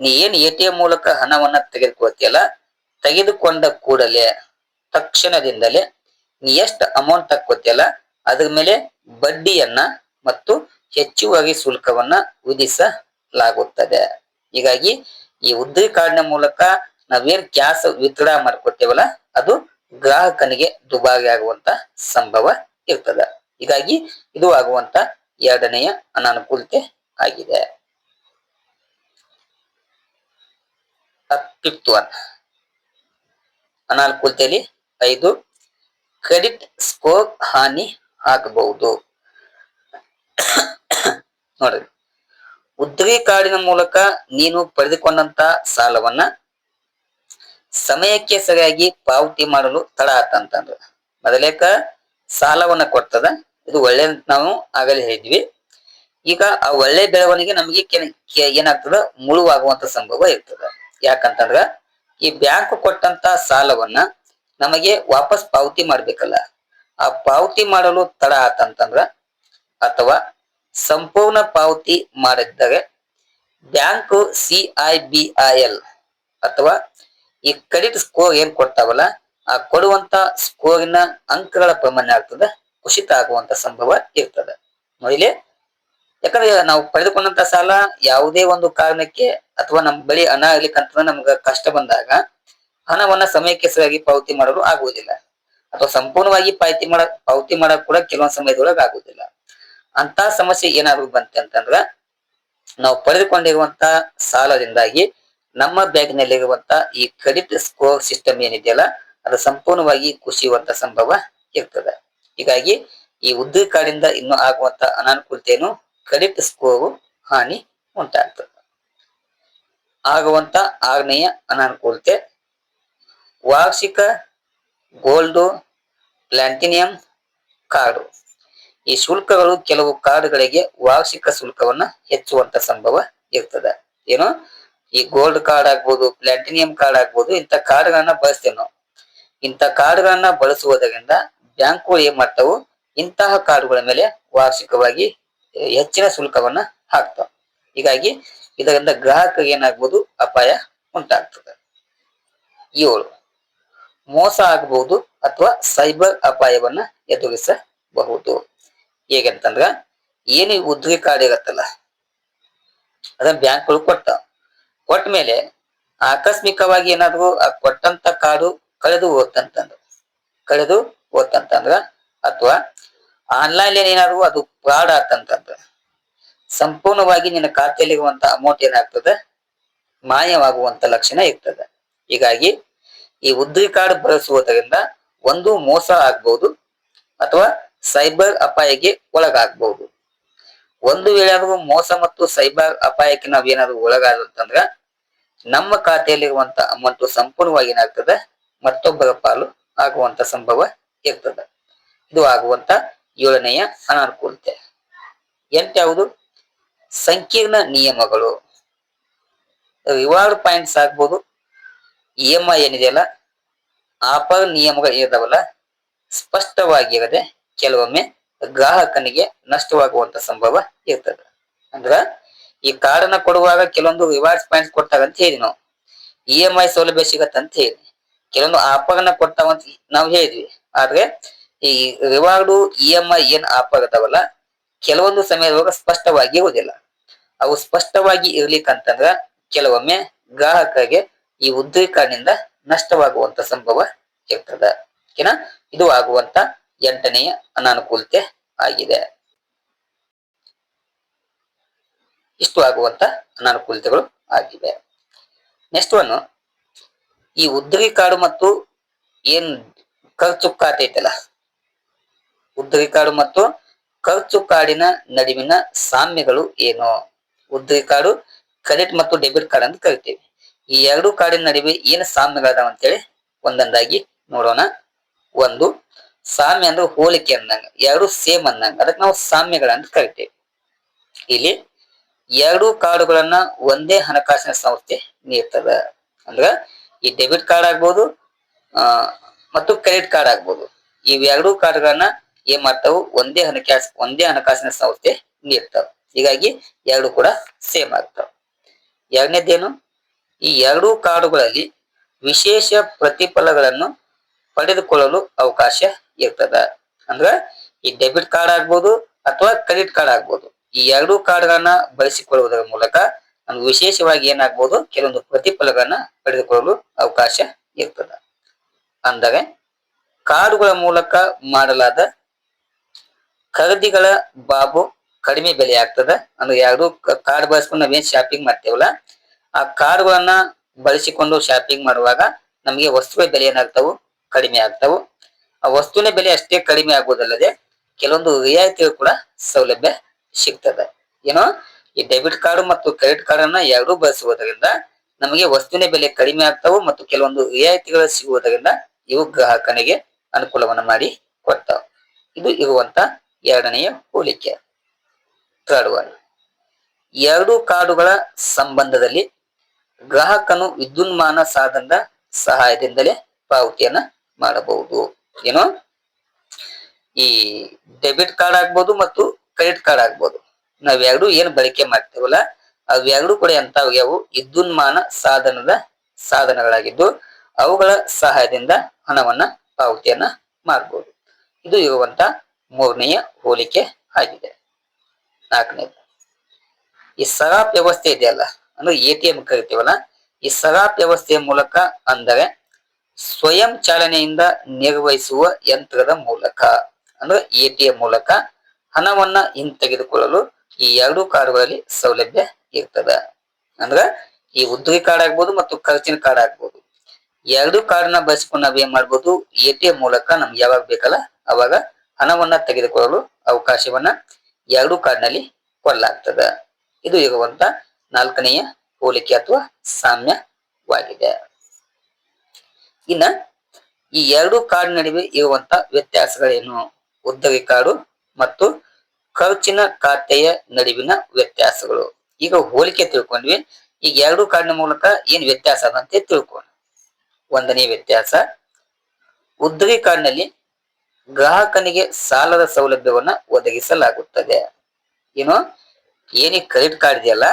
ನೀ ಏನ್ ಎ ಟಿ ಎಂ ಮೂಲಕ ಹಣವನ್ನ ತೆಗೆದುಕೊಳ್ತೀಯಲ್ಲ, ತೆಗೆದುಕೊಂಡ ಕೂಡಲೇ, ತಕ್ಷಣದಿಂದಲೇ ನೀ ಎಷ್ಟು ಅಮೌಂಟ್ ತಕ್ಕೋತಿಯಲ್ಲ ಅದ್ರ ಮೇಲೆ ಬಡ್ಡಿಯನ್ನ ಮತ್ತು ಹೆಚ್ಚುವರಿ ಶುಲ್ಕವನ್ನ ವಿಧಿಸಲಾಗುತ್ತದೆ. ಹೀಗಾಗಿ ಈ ಉದ್ರಿ ಕಾರ್ಡ್ನ ಮೂಲಕ ನಾವೇನ್ ಕ್ಯಾಶ್ ವಿತ್ಡ್ರಾ ಮಾಡ್ಕೊತೇವಲ್ಲ ಅದು ಗ್ರಾಹಕನಿಗೆ ದುಬಾರಿ ಆಗುವಂತ ಸಂಭವ ಇರ್ತದ. ಹೀಗಾಗಿ ಇದು ಆಗುವಂತ ಎರಡನೆಯ ಅನಾನುಕೂಲತೆ ಆಗಿದೆ. ಅನಾನುಕೂಲತೆಯಲ್ಲಿ ಐದು ಕ್ರೆಡಿಟ್ ಸ್ಕೋರ್ ಹಾನಿ ಆಗಬಹುದು. ನೋಡ್ರಿ. ಉದ್ರಿ ಕಾರ್ಡಿನ ಮೂಲಕ ನೀನು ಪಡೆದುಕೊಂಡಂತ ಸಾಲವನ್ನ ಸಮಯಕ್ಕೆ ಸರಿಯಾಗಿ ಪಾವತಿ ಮಾಡಲು ತಡ ಆತಂತಂದ್ರ ಮೊದಲೇಕ ಸಾಲವನ್ನ ಕೊಡ್ತದ, ಇದು ಒಳ್ಳೆ ನಾವು ಆಗಲೇ ಹೇಳಿದ್ವಿ. ಈಗ ಆ ಒಳ್ಳೆ ಬೆಳವಣಿಗೆ ನಮಗೆ ಏನಾಗ್ತದ? ಮುಳುವಾಗುವಂತ ಸಂಭವ ಇರ್ತದ. ಯಾಕಂತಂದ್ರ, ಈ ಬ್ಯಾಂಕ್ ಕೊಟ್ಟಂತ ಸಾಲವನ್ನ ನಮಗೆ ವಾಪಸ್ ಪಾವತಿ ಮಾಡ್ಬೇಕಲ್ಲ, ಆ ಪಾವತಿ ಮಾಡಲು ತಡ ಆತಂತಂದ್ರ ಅಥವಾ ಸಂಪೂರ್ಣ ಪಾವತಿ ಮಾಡಿದ್ದರೆ bank C I B I L ಅಥವಾ ಈ ಕ್ರೆಡಿಟ್ ಸ್ಕೋರ್ ಏನ್ ಕೊಡ್ತಾವಲ್ಲ, ಆ ಕೊಡುವಂತ ಸ್ಕೋರಿನ ಅಂಕಗಳ ಪ್ರಮಾಣ ಆಗ್ತದ, ಕುಸಿತ ಆಗುವಂತ ಸಂಭವ ಇರ್ತದ. ನೋಡಿಲಿ ಯಾಕಂದ್ರೆ ನಾವು ಪಡೆದುಕೊಂಡಂತ ಸಾಲ ಯಾವುದೇ ಒಂದು ಕಾರಣಕ್ಕೆ ಅಥವಾ ನಮ್ ಬಳಿ ಹಣ ಇರ್ಲಿಕ್ಕಂತ ನಮ್ಗ ಕಷ್ಟ ಬಂದಾಗ, ಹಣವನ್ನ ಸಮಯಕ್ಕೆ ಸರಿಯಾಗಿ ಪಾವತಿ ಮಾಡಲು ಆಗುವುದಿಲ್ಲ. ಅಥವಾ ಸಂಪೂರ್ಣವಾಗಿ ಪಾವತಿ ಮಾಡ, ಪಾವತಿ ಮಾಡಕ್ ಕೂಡ ಕೆಲವೊಂದು ಸಮಯದೊಳಗೆ ಆಗುದಿಲ್ಲ ಅಂತ ಸಮಸ್ಯೆ ಏನಾದ್ರು ಬಂತೆ ಅಂತಂದ್ರ, ನಾವು ಪಡೆದುಕೊಂಡಿರುವಂತ ಸಾಲದಿಂದಾಗಿ ನಮ್ಮ ಬ್ಯಾಂಕ್ನಲ್ಲಿರುವಂತ ಈ ಕ್ರೆಡಿಟ್ ಸ್ಕೋರ್ ಸಿಸ್ಟಮ್ ಏನಿದೆಯಲ್ಲ, ಅದು ಸಂಪೂರ್ಣವಾಗಿ ಕುಸಿಯುವಂತ ಸಂಭವ ಇರ್ತದೆ. ಹೀಗಾಗಿ ಈ ಉದ್ರಿ ಕಾರ್ಡಿಂದ ಇನ್ನು ಆಗುವಂತ ಅನಾನುಕೂಲತೆಯನ್ನು ಕ್ರೆಡಿಟ್ ಸ್ಕೋರ್ ಹಾನಿ ಉಂಟಾಗ್ತದೆ. ಆಗುವಂತ ಆಗ್ನೇಯ ಅನಾನುಕೂಲತೆ, ವಾರ್ಷಿಕ ಗೋಲ್ಡ್, ಪ್ಲಾಟಿನಿಯಂ ಕಾರ್ಡು. ಈ ಶುಲ್ಕಗಳು ಕೆಲವು ಕಾರ್ಡ್ಗಳಿಗೆ ವಾರ್ಷಿಕ ಶುಲ್ಕವನ್ನ ಹೆಚ್ಚುವಂತ ಸಂಭವ ಇರ್ತದೆ. ಏನು? ಈ ಗೋಲ್ಡ್ ಕಾರ್ಡ್ ಆಗ್ಬೋದು ಪ್ಲಾಟಿನಿಯಂ ಕಾರ್ಡ್ ಆಗ್ಬೋದು, ಇಂಥ ಕಾರ್ಡ್ಗಳನ್ನ ಬಳಸ್ತೇವೆ ನಾವು. ಇಂಥ ಕಾರ್ಡ್ಗಳನ್ನ ಬಳಸುವುದರಿಂದ ಬ್ಯಾಂಕ್ಗಳು ಏನ್ ಮಾಡ್ತಾವು, ಇಂತಹ ಕಾರ್ಡ್ಗಳ ಮೇಲೆ ವಾರ್ಷಿಕವಾಗಿ ಹೆಚ್ಚಿನ ಶುಲ್ಕವನ್ನ ಹಾಕ್ತಾವ. ಹೀಗಾಗಿ ಇದರಿಂದ ಗ್ರಾಹಕರಿಗೆ ಏನಾಗ್ಬೋದು ಅಪಾಯ ಉಂಟಾಗ್ತದೆ. ಏಳು, ಮೋಸ ಆಗಬಹುದು ಅಥವಾ ಸೈಬರ್ ಅಪಾಯವನ್ನ ಎದುರಿಸಬಹುದು. ಹೇಗಂತಂದ್ರ, ಏನೇ ಉದ್ರಿ ಕಾರ್ಡ್ ಇರತ್ತಲ್ಲ, ಅದನ್ನ ಬ್ಯಾಂಕ್ಗಳು ಕೊಡ್ತಾವ. ಕೊಟ್ಟ ಮೇಲೆ ಆಕಸ್ಮಿಕವಾಗಿ ಏನಾದ್ರು ಆ ಕೊಟ್ಟಂತ ಕಾರ್ಡು ಕಳೆದು ಹೋತಂತಂದ್ರ. ಕಳೆದು ಹೋತಂತಂದ್ರ ಅಥವಾ ಆನ್ಲೈನ್ ಏನಾದ್ರು ಅದು ಫ್ರಾಡ್ ಆತಂತಂದ್ರ. ಸಂಪೂರ್ಣವಾಗಿ ನಿನ್ನ ಖಾತೆಯಲ್ಲಿರುವಂತ ಅಮೌಂಟ್ ಏನಾಗ್ತದೆ? ಮಾಯವಾಗುವಂತ ಲಕ್ಷಣ ಇರ್ತದೆ. ಹೀಗಾಗಿ ಈ ಉದ್ರಿ ಕಾರ್ಡ್ ಬಳಸುವುದರಿಂದ ಒಂದು ಮೋಸ ಆಗ್ಬಹುದು ಅಥವಾ ಸೈಬರ್ ಅಪಾಯಕ್ಕೆ ಒಳಗಾಗಬಹುದು ಒಂದು ವೇಳೆ ಮೋಸ ಮತ್ತು ಸೈಬರ್ ಅಪಾಯಕ್ಕೆ ನಾವು ಏನಾದ್ರು ಒಳಗಾದಂತಂದ್ರ ನಮ್ಮ ಖಾತೆಯಲ್ಲಿರುವಂತ ಅಮೌಂಟ್ ಸಂಪೂರ್ಣವಾಗಿ ಏನಾಗ್ತದೆ? ಮತ್ತೊಬ್ಬರ ಪಾಲು ಆಗುವಂತ ಸಂಭವ ಇರ್ತದೆ. ಇದು ಆಗುವಂತ ಏಳನೆಯ ಅನಾನುಕೂಲತೆ. ಎಂಟ್ಯಾವುದು ಸಂಕೀರ್ಣ ನಿಯಮಗಳು. ರಿವಾರ್ಡ್ ಪಾಯಿಂಟ್ಸ್ ಆಗ್ಬೋದು. ಇ ಎಂ ಐ ಏನಿದೆಯಲ್ಲ ಆಫರ್ ನಿಯಮಗಳು ಇದಾವಲ್ಲ ಸ್ಪಷ್ಟವಾಗಿರದೆ ಕೆಲವೊಮ್ಮೆ ಗ್ರಾಹಕನಿಗೆ ನಷ್ಟವಾಗುವಂತ ಸಂಭವ ಇರ್ತದೆ. ಅಂದ್ರ ಈ ಕಾರ್ಡನ್ನ ಕೊಡುವಾಗ ಕೆಲವೊಂದು ರಿವಾರ್ಡ್ಸ್ ಪಾಯಿಂಟ್ಸ್ ಕೊಡ್ತಾರ ಅಂತ ಹೇಳಿ ನಾವು. ಇ ಎಂ ಐ ಸೌಲಭ್ಯ ಸಿಗತ್ತ ಅಂತ ಹೇಳಿ. ಕೆಲವೊಂದು ಆಫರ್ನ ಕೊಡ್ತಾವಂತ ನಾವು ಹೇಳಿದ್ವಿ. ಆದ್ರೆ ಈ ರಿವಾರ್ಡು ಇ ಎಂ ಐ ಏನ್ ಆಫರ್ ಅದಾವಲ್ಲ ಕೆಲವೊಂದು ಸಮಯದೊಳಗ ಸ್ಪಷ್ಟವಾಗಿ ಇರುವುದಿಲ್ಲ. ಅವು ಸ್ಪಷ್ಟವಾಗಿ ಇರ್ಲಿಕ್ಕಂತಂದ್ರ ಕೆಲವೊಮ್ಮೆ ಗ್ರಾಹಕರಿಗೆ ಈ ಉದ್ರಿ ಕಾರ್ಡ್ನಿಂದ ನಷ್ಟವಾಗುವಂತ ಸಂಭವ ಇರ್ತದ. ಓಕೆನಾ? ಇದು ಆಗುವಂತ ಎಂಟನೆಯ ಅನಾನುಕೂಲತೆ ಆಗಿದೆ. ಇಷ್ಟು ಆಗುವಂತ ಅನಾನುಕೂಲತೆಗಳು ಆಗಿವೆ. ನೆಕ್ಸ್ಟ್ ಒನ್ ಈ ಉದ್ರಿ ಕಾರ್ಡು ಮತ್ತು ಏನ್ ಖರ್ಚು ಖಾತೆ ಐತಲ್ಲ? ಉದ್ರಿ ಕಾರ್ಡು ಮತ್ತು ಖರ್ಚು ಕಾರ್ಡಿನ ನಡುವಿನ ಸಾಮ್ಯಗಳು ಏನು? ಉದ್ರಿ ಕಾರ್ಡು ಕ್ರೆಡಿಟ್ ಮತ್ತು ಡೆಬಿಟ್ ಕಾರ್ಡ್ ಅಂತ ಕರಿತೀವಿ. ಈ ಎರಡು ಕಾರ್ಡಿನ ನಡುವೆ ಏನು ಸಾಮ್ಯಗಳದಾವ ಅಂತೇಳಿ ಒಂದೊಂದಾಗಿ ನೋಡೋಣ. ಒಂದು, ಸಾಮ್ಯ ಅಂದ್ರೆ ಹೋಲಿಕೆ ಅಂದಂಗ ಎರಡು ಸೇಮ್ ಅಂದಂಗ ಅದಕ್ಕೆ ನಾವು ಸಾಮ್ಯಗಳಂತ ಕರಿತೇವೆ. ಇಲ್ಲಿ ಎರಡು ಕಾರ್ಡುಗಳನ್ನ ಒಂದೇ ಹಣಕಾಸಿನ ಸಂಸ್ಥೆ ನೀಡ್ತದ. ಅಂದ್ರ ಈ ಡೆಬಿಟ್ ಕಾರ್ಡ್ ಆಗ್ಬೋದು ಮತ್ತು ಕ್ರೆಡಿಟ್ ಕಾರ್ಡ್ ಆಗ್ಬೋದು. ಇವೆರಡೂ ಕಾರ್ಡ್ಗಳನ್ನ ಏನ್ ಮಾಡ್ತಾವು? ಒಂದೇ ಹಣಕಾಸು ಒಂದೇ ಹಣಕಾಸಿನ ಸಂಸ್ಥೆ ನೀಡ್ತಾವ. ಹೀಗಾಗಿ ಎರಡು ಕೂಡ ಸೇಮ್ ಆಗ್ತಾವ. ಎರಡನೇದೇನು? ಈ ಎರಡೂ ಕಾರ್ಡುಗಳಲ್ಲಿ ವಿಶೇಷ ಪ್ರತಿಫಲಗಳನ್ನು ಪಡೆದುಕೊಳ್ಳಲು ಅವಕಾಶ ಇರ್ತದ. ಅಂದ್ರ ಈ ಡೆಬಿಟ್ ಕಾರ್ಡ್ ಆಗ್ಬೋದು ಅಥವಾ ಕ್ರೆಡಿಟ್ ಕಾರ್ಡ್ ಆಗ್ಬೋದು. ಈ ಎರಡೂ ಕಾರ್ಡ್ಗಳನ್ನ ಬಳಸಿಕೊಳ್ಳುವುದರ ಮೂಲಕ ನಮ್ಗೆ ವಿಶೇಷವಾಗಿ ಏನಾಗ್ಬೋದು ಕೆಲವೊಂದು ಪ್ರತಿಫಲಗಳನ್ನ ಪಡೆದುಕೊಳ್ಳಲು ಅವಕಾಶ ಇರ್ತದೆ. ಅಂದರೆ ಕಾರ್ಡುಗಳ ಮೂಲಕ ಮಾಡಲಾದ ಖರೀದಿಗಳ ಬಾಬು ಕಡಿಮೆ ಬೆಲೆ ಆಗ್ತದ. ಅಂದ್ರೆ ಎರಡು ಕಾರ್ಡ್ ಬಳಸ್ಕೊಂಡು ನಾವೇನ್ ಶಾಪಿಂಗ್ ಮಾಡ್ತೇವಲ್ಲ, ಆ ಕಾರ್ಡ್ಗಳನ್ನ ಬಳಸಿಕೊಂಡು ಶಾಪಿಂಗ್ ಮಾಡುವಾಗ ನಮಗೆ ವಸ್ತುವಿನ ಬೆಲೆ ಏನಾಗ್ತವು? ಕಡಿಮೆ ಆಗ್ತವು. ಆ ವಸ್ತುವಿನ ಬೆಲೆ ಅಷ್ಟೇ ಕಡಿಮೆ ಆಗುವುದಲ್ಲದೆ ಕೆಲವೊಂದು ರಿಯಾಯಿತಿಗಳು ಕೂಡ ಸೌಲಭ್ಯ ಸಿಗ್ತದೆ. ಏನೋ ಈ ಡೆಬಿಟ್ ಕಾರ್ಡ್ ಮತ್ತು ಕ್ರೆಡಿಟ್ ಕಾರ್ಡ್ ಅನ್ನ ಎರಡೂ ಬಳಸುವುದರಿಂದ ನಮಗೆ ವಸ್ತುವಿನ ಬೆಲೆ ಕಡಿಮೆ ಆಗ್ತಾವು ಮತ್ತು ಕೆಲವೊಂದು ರಿಯಾಯಿತಿಗಳು ಸಿಗುವುದರಿಂದ ಇವು ಗ್ರಾಹಕನಿಗೆ ಅನುಕೂಲವನ್ನ ಮಾಡಿ ಕೊಡ್ತಾವ. ಇದು ಇರುವಂತ ಎರಡನೆಯ ಹೋಲಿಕೆ. ಥರ್ಡ್ ಒನ್ ಎರಡು ಕಾರ್ಡುಗಳ ಸಂಬಂಧದಲ್ಲಿ ಗ್ರಾಹಕನು ವಿದ್ಯುನ್ಮಾನ ಸಾಧನದ ಸಹಾಯದಿಂದಲೇ ಪಾವತಿಯನ್ನ ಮಾಡಬಹುದು. ಏನೋ ಈ ಡೆಬಿಟ್ ಕಾರ್ಡ್ ಆಗ್ಬೋದು ಮತ್ತು ಕ್ರೆಡಿಟ್ ಕಾರ್ಡ್ ಆಗ್ಬೋದು. ನಾವೆರಡು ಏನ್ ಬಳಕೆ ಮಾಡ್ತೇವಲ್ಲ ಅವೆರಡು ಕೂಡ ಎಂತಾವ್ಯಾವು ವಿದ್ಯುನ್ಮಾನ ಸಾಧನದ ಸಾಧನಗಳಾಗಿದ್ದು, ಅವುಗಳ ಸಹಾಯದಿಂದ ಹಣವನ್ನ ಪಾವತಿಯನ್ನ ಮಾಡಬಹುದು ಇದು ಇರುವಂತ ಮೂರನೆಯ ಹೋಲಿಕೆ ಆಗಿದೆ. ನಾಲ್ಕನೇದು, ಈ ಸರಾಪ್ ವ್ಯವಸ್ಥೆ ಇದೆಯಲ್ಲ, ಅಂದ್ರೆ ಎ ಟಿ ಎಂ ಕರಿತೀವಲ್ಲ, ಈ ಸರಾಪ್ ವ್ಯವಸ್ಥೆಯ ಮೂಲಕ ಅಂದರೆ ಸ್ವಯಂ ಚಾಲನೆಯಿಂದ ನಿರ್ವಹಿಸುವ ಯಂತ್ರದ ಮೂಲಕ, ಅಂದ್ರೆ ಎ ಟಿ ಎಂ ಮೂಲಕ ಹಣವನ್ನ ಹಿಂತೆಗೆದುಕೊಳ್ಳಲು ಈ ಎರಡು ಕಾರ್ಡ್ಗಳಲ್ಲಿ ಸೌಲಭ್ಯ ಇರ್ತದ. ಅಂದ್ರ ಈ ಉದ್ಯೋಗಿ ಕಾರ್ಡ್ ಆಗ್ಬೋದು ಮತ್ತು ಖರ್ಚಿನ ಕಾರ್ಡ್ ಆಗ್ಬೋದು. ಎರಡು ಕಾರ್ಡ್ನ ಬಳಸಿಕೊಂಡು ನಾವೇನ್ ಮಾಡ್ಬೋದು, ಎ ಟಿ ಎಂ ಮೂಲಕ ನಮ್ಗೆ ಯಾವಾಗ ಬೇಕಲ್ಲ ಅವಾಗ ಹಣವನ್ನ ತೆಗೆದುಕೊಳ್ಳಲು ಅವಕಾಶವನ್ನ ಎರಡು ಕಾರ್ಡ್ನಲ್ಲಿ ಕೊಡಲಾಗ್ತದ. ಇದು ಇರುವಂತ ನಾಲ್ಕನೆಯ ಹೋಲಿಕೆ ಅಥವಾ ಸಾಮ್ಯವಾಗಿದೆ. ಇನ್ನ ಈ ಎರಡು ಕಾರ್ಡ್ ನಡುವೆ ಇರುವಂತ ವ್ಯತ್ಯಾಸಗಳೇನು? ಉದ್ದರಿ ಕಾರ್ಡು ಮತ್ತು ಖರ್ಚಿನ ಖಾತೆಯ ನಡುವಿನ ವ್ಯತ್ಯಾಸಗಳು. ಈಗ ಹೋಲಿಕೆ ತಿಳ್ಕೊಂಡ್ವಿ. ಈಗ ಎರಡು ಕಾರ್ಡ್ನ ಮೂಲಕ ಏನ್ ವ್ಯತ್ಯಾಸ ಅದಂತೆ ತಿಳ್ಕೋಣ ಒಂದನೇ ವ್ಯತ್ಯಾಸ, ಉದ್ರಿ ಕಾರ್ಡ್ನಲ್ಲಿ ಗ್ರಾಹಕನಿಗೆ ಸಾಲದ ಸೌಲಭ್ಯವನ್ನ ಒದಗಿಸಲಾಗುತ್ತದೆ. ಏನು? ಏನೇ ಕ್ರೆಡಿಟ್ ಕಾರ್ಡ್ ಇದೆಯಲ್ಲ,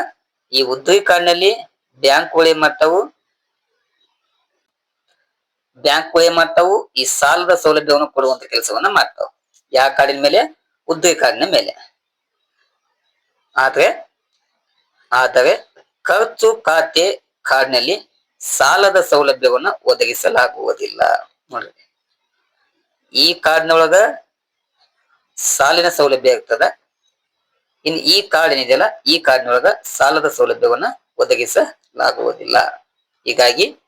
ಈ ಉದ್ರಿ ಕಾರ್ಡ್ನಲ್ಲಿ ಬ್ಯಾಂಕ್ಗಳು ಏನ್ ಮಾಡ್ತಾವು? ಬ್ಯಾಂಕ್ಗಳು ಏನ್ ಮಾಡ್ತಾವು, ಈ ಸಾಲದ ಸೌಲಭ್ಯವನ್ನು ಕೊಡುವಂತ ಕೆಲಸವನ್ನ ಮಾಡ್ತಾವ. ಯಾವ ಕಾರ್ಡಿನ ಮೇಲೆ? ಉದ್ರಿ ಕಾರ್ಡಿನ ಮೇಲೆ. ಆದ್ರೆ, ಆದರೆ ಖರ್ಚು ಖಾತೆ ಕಾರ್ಡ್ನಲ್ಲಿ ಸಾಲದ ಸೌಲಭ್ಯವನ್ನ ಒದಗಿಸಲಾಗುವುದಿಲ್ಲ. ನೋಡ್ರಿ. ಈ ಕಾರ್ಡ್ನೊಳಗ ಸಾಲಿನ ಸೌಲಭ್ಯ ಇರ್ತದ. ಇನ್ನು ಈ ಕಾರ್ಡ್ ಏನಿದೆಯಲ್ಲ ಈ ಕಾರ್ಡ್ನೊಳಗ ಸಾಲದ ಸೌಲಭ್ಯವನ್ನ ಒದಗಿಸಲಾಗುವುದಿಲ್ಲ. ಹೀಗಾಗಿ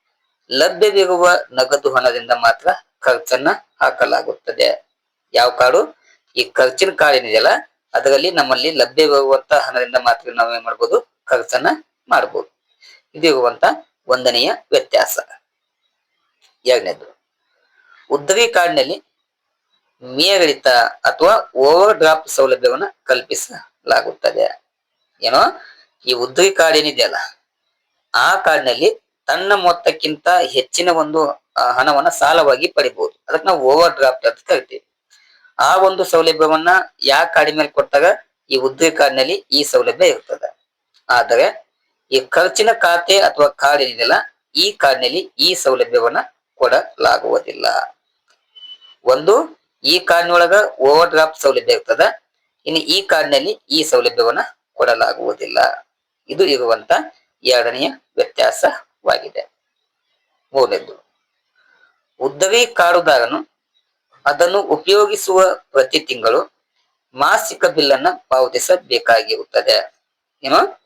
ಲಭ್ಯವಿರುವ ನಗದು ಹಣದಿಂದ ಮಾತ್ರ ಖರ್ಚನ್ನ ಹಾಕಲಾಗುತ್ತದೆ. ಯಾವ ಕಾರ್ಡು ಈ ಖರ್ಚಿನ ಕಾರ್ಡ್ ಏನಿದೆಯಲ್ಲ, ಅದರಲ್ಲಿ ನಮ್ಮಲ್ಲಿ ಲಭ್ಯವಿರುವಂತ ಹಣದಿಂದ ಮಾತ್ರ ನಾವು ಏನ್ ಮಾಡ್ಬೋದು, ಖರ್ಚನ್ನ ಮಾಡ್ಬೋದು. ಇದಿರುವಂತ ಒಂದನೆಯ ವ್ಯತ್ಯಾಸ. ಎರಡನೇದು ಉದ್ರಿ ಕಾರ್ಡ್ನಲ್ಲಿ ಮೇಗಳಿತ ಅಥವಾ ಓವರ್ ಡ್ರಾಫ್ಟ್ ಸೌಲಭ್ಯವನ್ನ ಕಲ್ಪಿಸಲಾಗುತ್ತದೆ. ಏನೋ, ಈ ಉದ್ರಿ ಕಾರ್ಡ್ ಏನಿದೆಯಲ್ಲ, ಆ ಕಾರ್ಡ್ನಲ್ಲಿ ತನ್ನ ಮೊತ್ತಕ್ಕಿಂತ ಹೆಚ್ಚಿನ ಒಂದು ಹಣವನ್ನ ಸಾಲವಾಗಿ ಪಡಿಬಹುದು ಅದಕ್ಕೆ ನಾವು ಓವರ್ ಡ್ರಾಫ್ಟ್ ಅಂತ ಕರಿತೀವಿ. ಆ ಒಂದು ಸೌಲಭ್ಯವನ್ನ ಯಾ ಕಾರ್ಡಿನ ಮೇಲೆ ಕೊಟ್ಟಾಗ ಈ ಉದ್ಯೋಗ ಕಾರ್ಡ್ನಲ್ಲಿ ಈ ಸೌಲಭ್ಯ ಇರ್ತದೆ. ಆದರೆ ಈ ಖರ್ಚಿನ ಖಾತೆ ಅಥವಾ ಕಾರ್ಡ್ ಏನಿದೆಯಲ್ಲ, ಈ ಕಾರ್ಡ್ನಲ್ಲಿ ಈ ಸೌಲಭ್ಯವನ್ನ ಕೊಡಲಾಗುವುದಿಲ್ಲ. ಒಂದು, ಈ ಕಾರ್ಡ್ನೊಳಗ ಓವರ್ ಡ್ರಾಫ್ಟ್ ಸೌಲಭ್ಯ ಇರ್ತದ. ಇನ್ನು ಈ ಕಾರ್ಡ್ನಲ್ಲಿ ಈ ಸೌಲಭ್ಯವನ್ನ ಕೊಡಲಾಗುವುದಿಲ್ಲ. ಇದು ಇರುವಂತ ಎರಡನೆಯ ವ್ಯತ್ಯಾಸವಾಗಿದೆ. ಮೂರನೇದು ಉದ್ದವಿ ಕಾರುದಾರನು ಅದನ್ನು ಉಪಯೋಗಿಸುವ ಪ್ರತಿ ತಿಂಗಳು ಮಾಸಿಕ ಬಿಲ್ಲನ್ನ ಪಾವತಿಸಬೇಕಾಗಿರುತ್ತದೆ. ಏನು?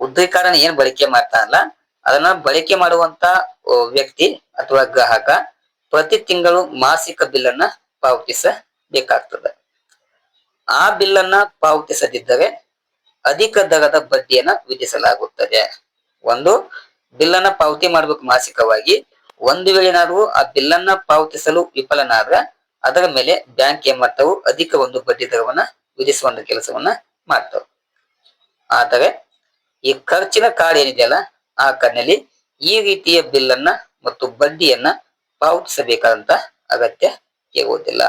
ಉದ್ರಿಕಾರನ ಏನ್ ಬಳಕೆ ಮಾಡ್ತಾನಲ್ಲ ಅದನ್ನ ಬಳಕೆ ಮಾಡುವಂತ ವ್ಯಕ್ತಿ ಅಥವಾ ಗ್ರಾಹಕ ಪ್ರತಿ ತಿಂಗಳು ಮಾಸಿಕ ಬಿಲ್ಲನ್ನ ಪಾವತಿಸಬೇಕಾಗ್ತದೆ. ಆ ಬಿಲ್ಲನ್ನ ಪಾವತಿಸದಿದ್ದರೆ ಅಧಿಕ ದರದ ಬಡ್ಡಿಯನ್ನ ವಿಧಿಸಲಾಗುತ್ತದೆ. ಒಂದು, ಬಿಲ್ಲನ್ನ ಪಾವತಿ ಮಾಡ್ಬೇಕು ಮಾಸಿಕವಾಗಿ. ಒಂದು ವೇಳೆ ಆ ಬಿಲ್ಲನ್ನ ಪಾವತಿಸಲು ವಿಫಲನಾದ್ರೆ ಅದರ ಮೇಲೆ ಬ್ಯಾಂಕ್ ಏನ್ ಅಧಿಕ ಒಂದು ಬಡ್ಡಿ ದರವನ್ನ ವಿಧಿಸುವಂತ ಕೆಲಸವನ್ನ ಮಾಡ್ತಾವ. ಆದರೆ ಈ ಖರ್ಚಿನ ಕಾರ್ಡ್ ಏನಿದೆಯಲ್ಲ, ಆ ಕಾರ್ಡ್ನಲ್ಲಿ ಈ ರೀತಿಯ ಬಿಲ್ಲನ್ನ ಮತ್ತು ಬಡ್ಡಿಯನ್ನ ಪಾವತಿಸಬೇಕಾದಂತ ಅಗತ್ಯ ಇರುವುದಿಲ್ಲ.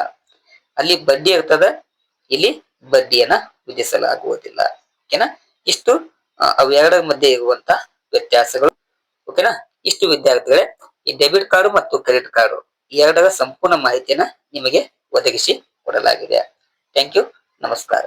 ಅಲ್ಲಿ ಬಡ್ಡಿ ಇರ್ತದೆ, ಇಲ್ಲಿ ಬಡ್ಡಿಯನ್ನ ವಿಧಿಸಲಾಗುವುದಿಲ್ಲ. ಓಕೆನಾ? ಇಷ್ಟು ಅವೆರಡರ ಮಧ್ಯೆ ಇರುವಂತ ವ್ಯತ್ಯಾಸಗಳು. ಓಕೆನಾ? ಇಷ್ಟು ವಿದ್ಯಾರ್ಥಿಗಳೇ ಈ ಡೆಬಿಟ್ ಕಾರ್ಡ್ ಮತ್ತು ಕ್ರೆಡಿಟ್ ಕಾರ್ಡ್ ಎರಡರ ಸಂಪೂರ್ಣ ಮಾಹಿತಿಯನ್ನ ನಿಮಗೆ ಒದಗಿಸಿ ಕೊಡಲಾಗಿದೆ. ಥ್ಯಾಂಕ್ ಯು ನಮಸ್ಕಾರ.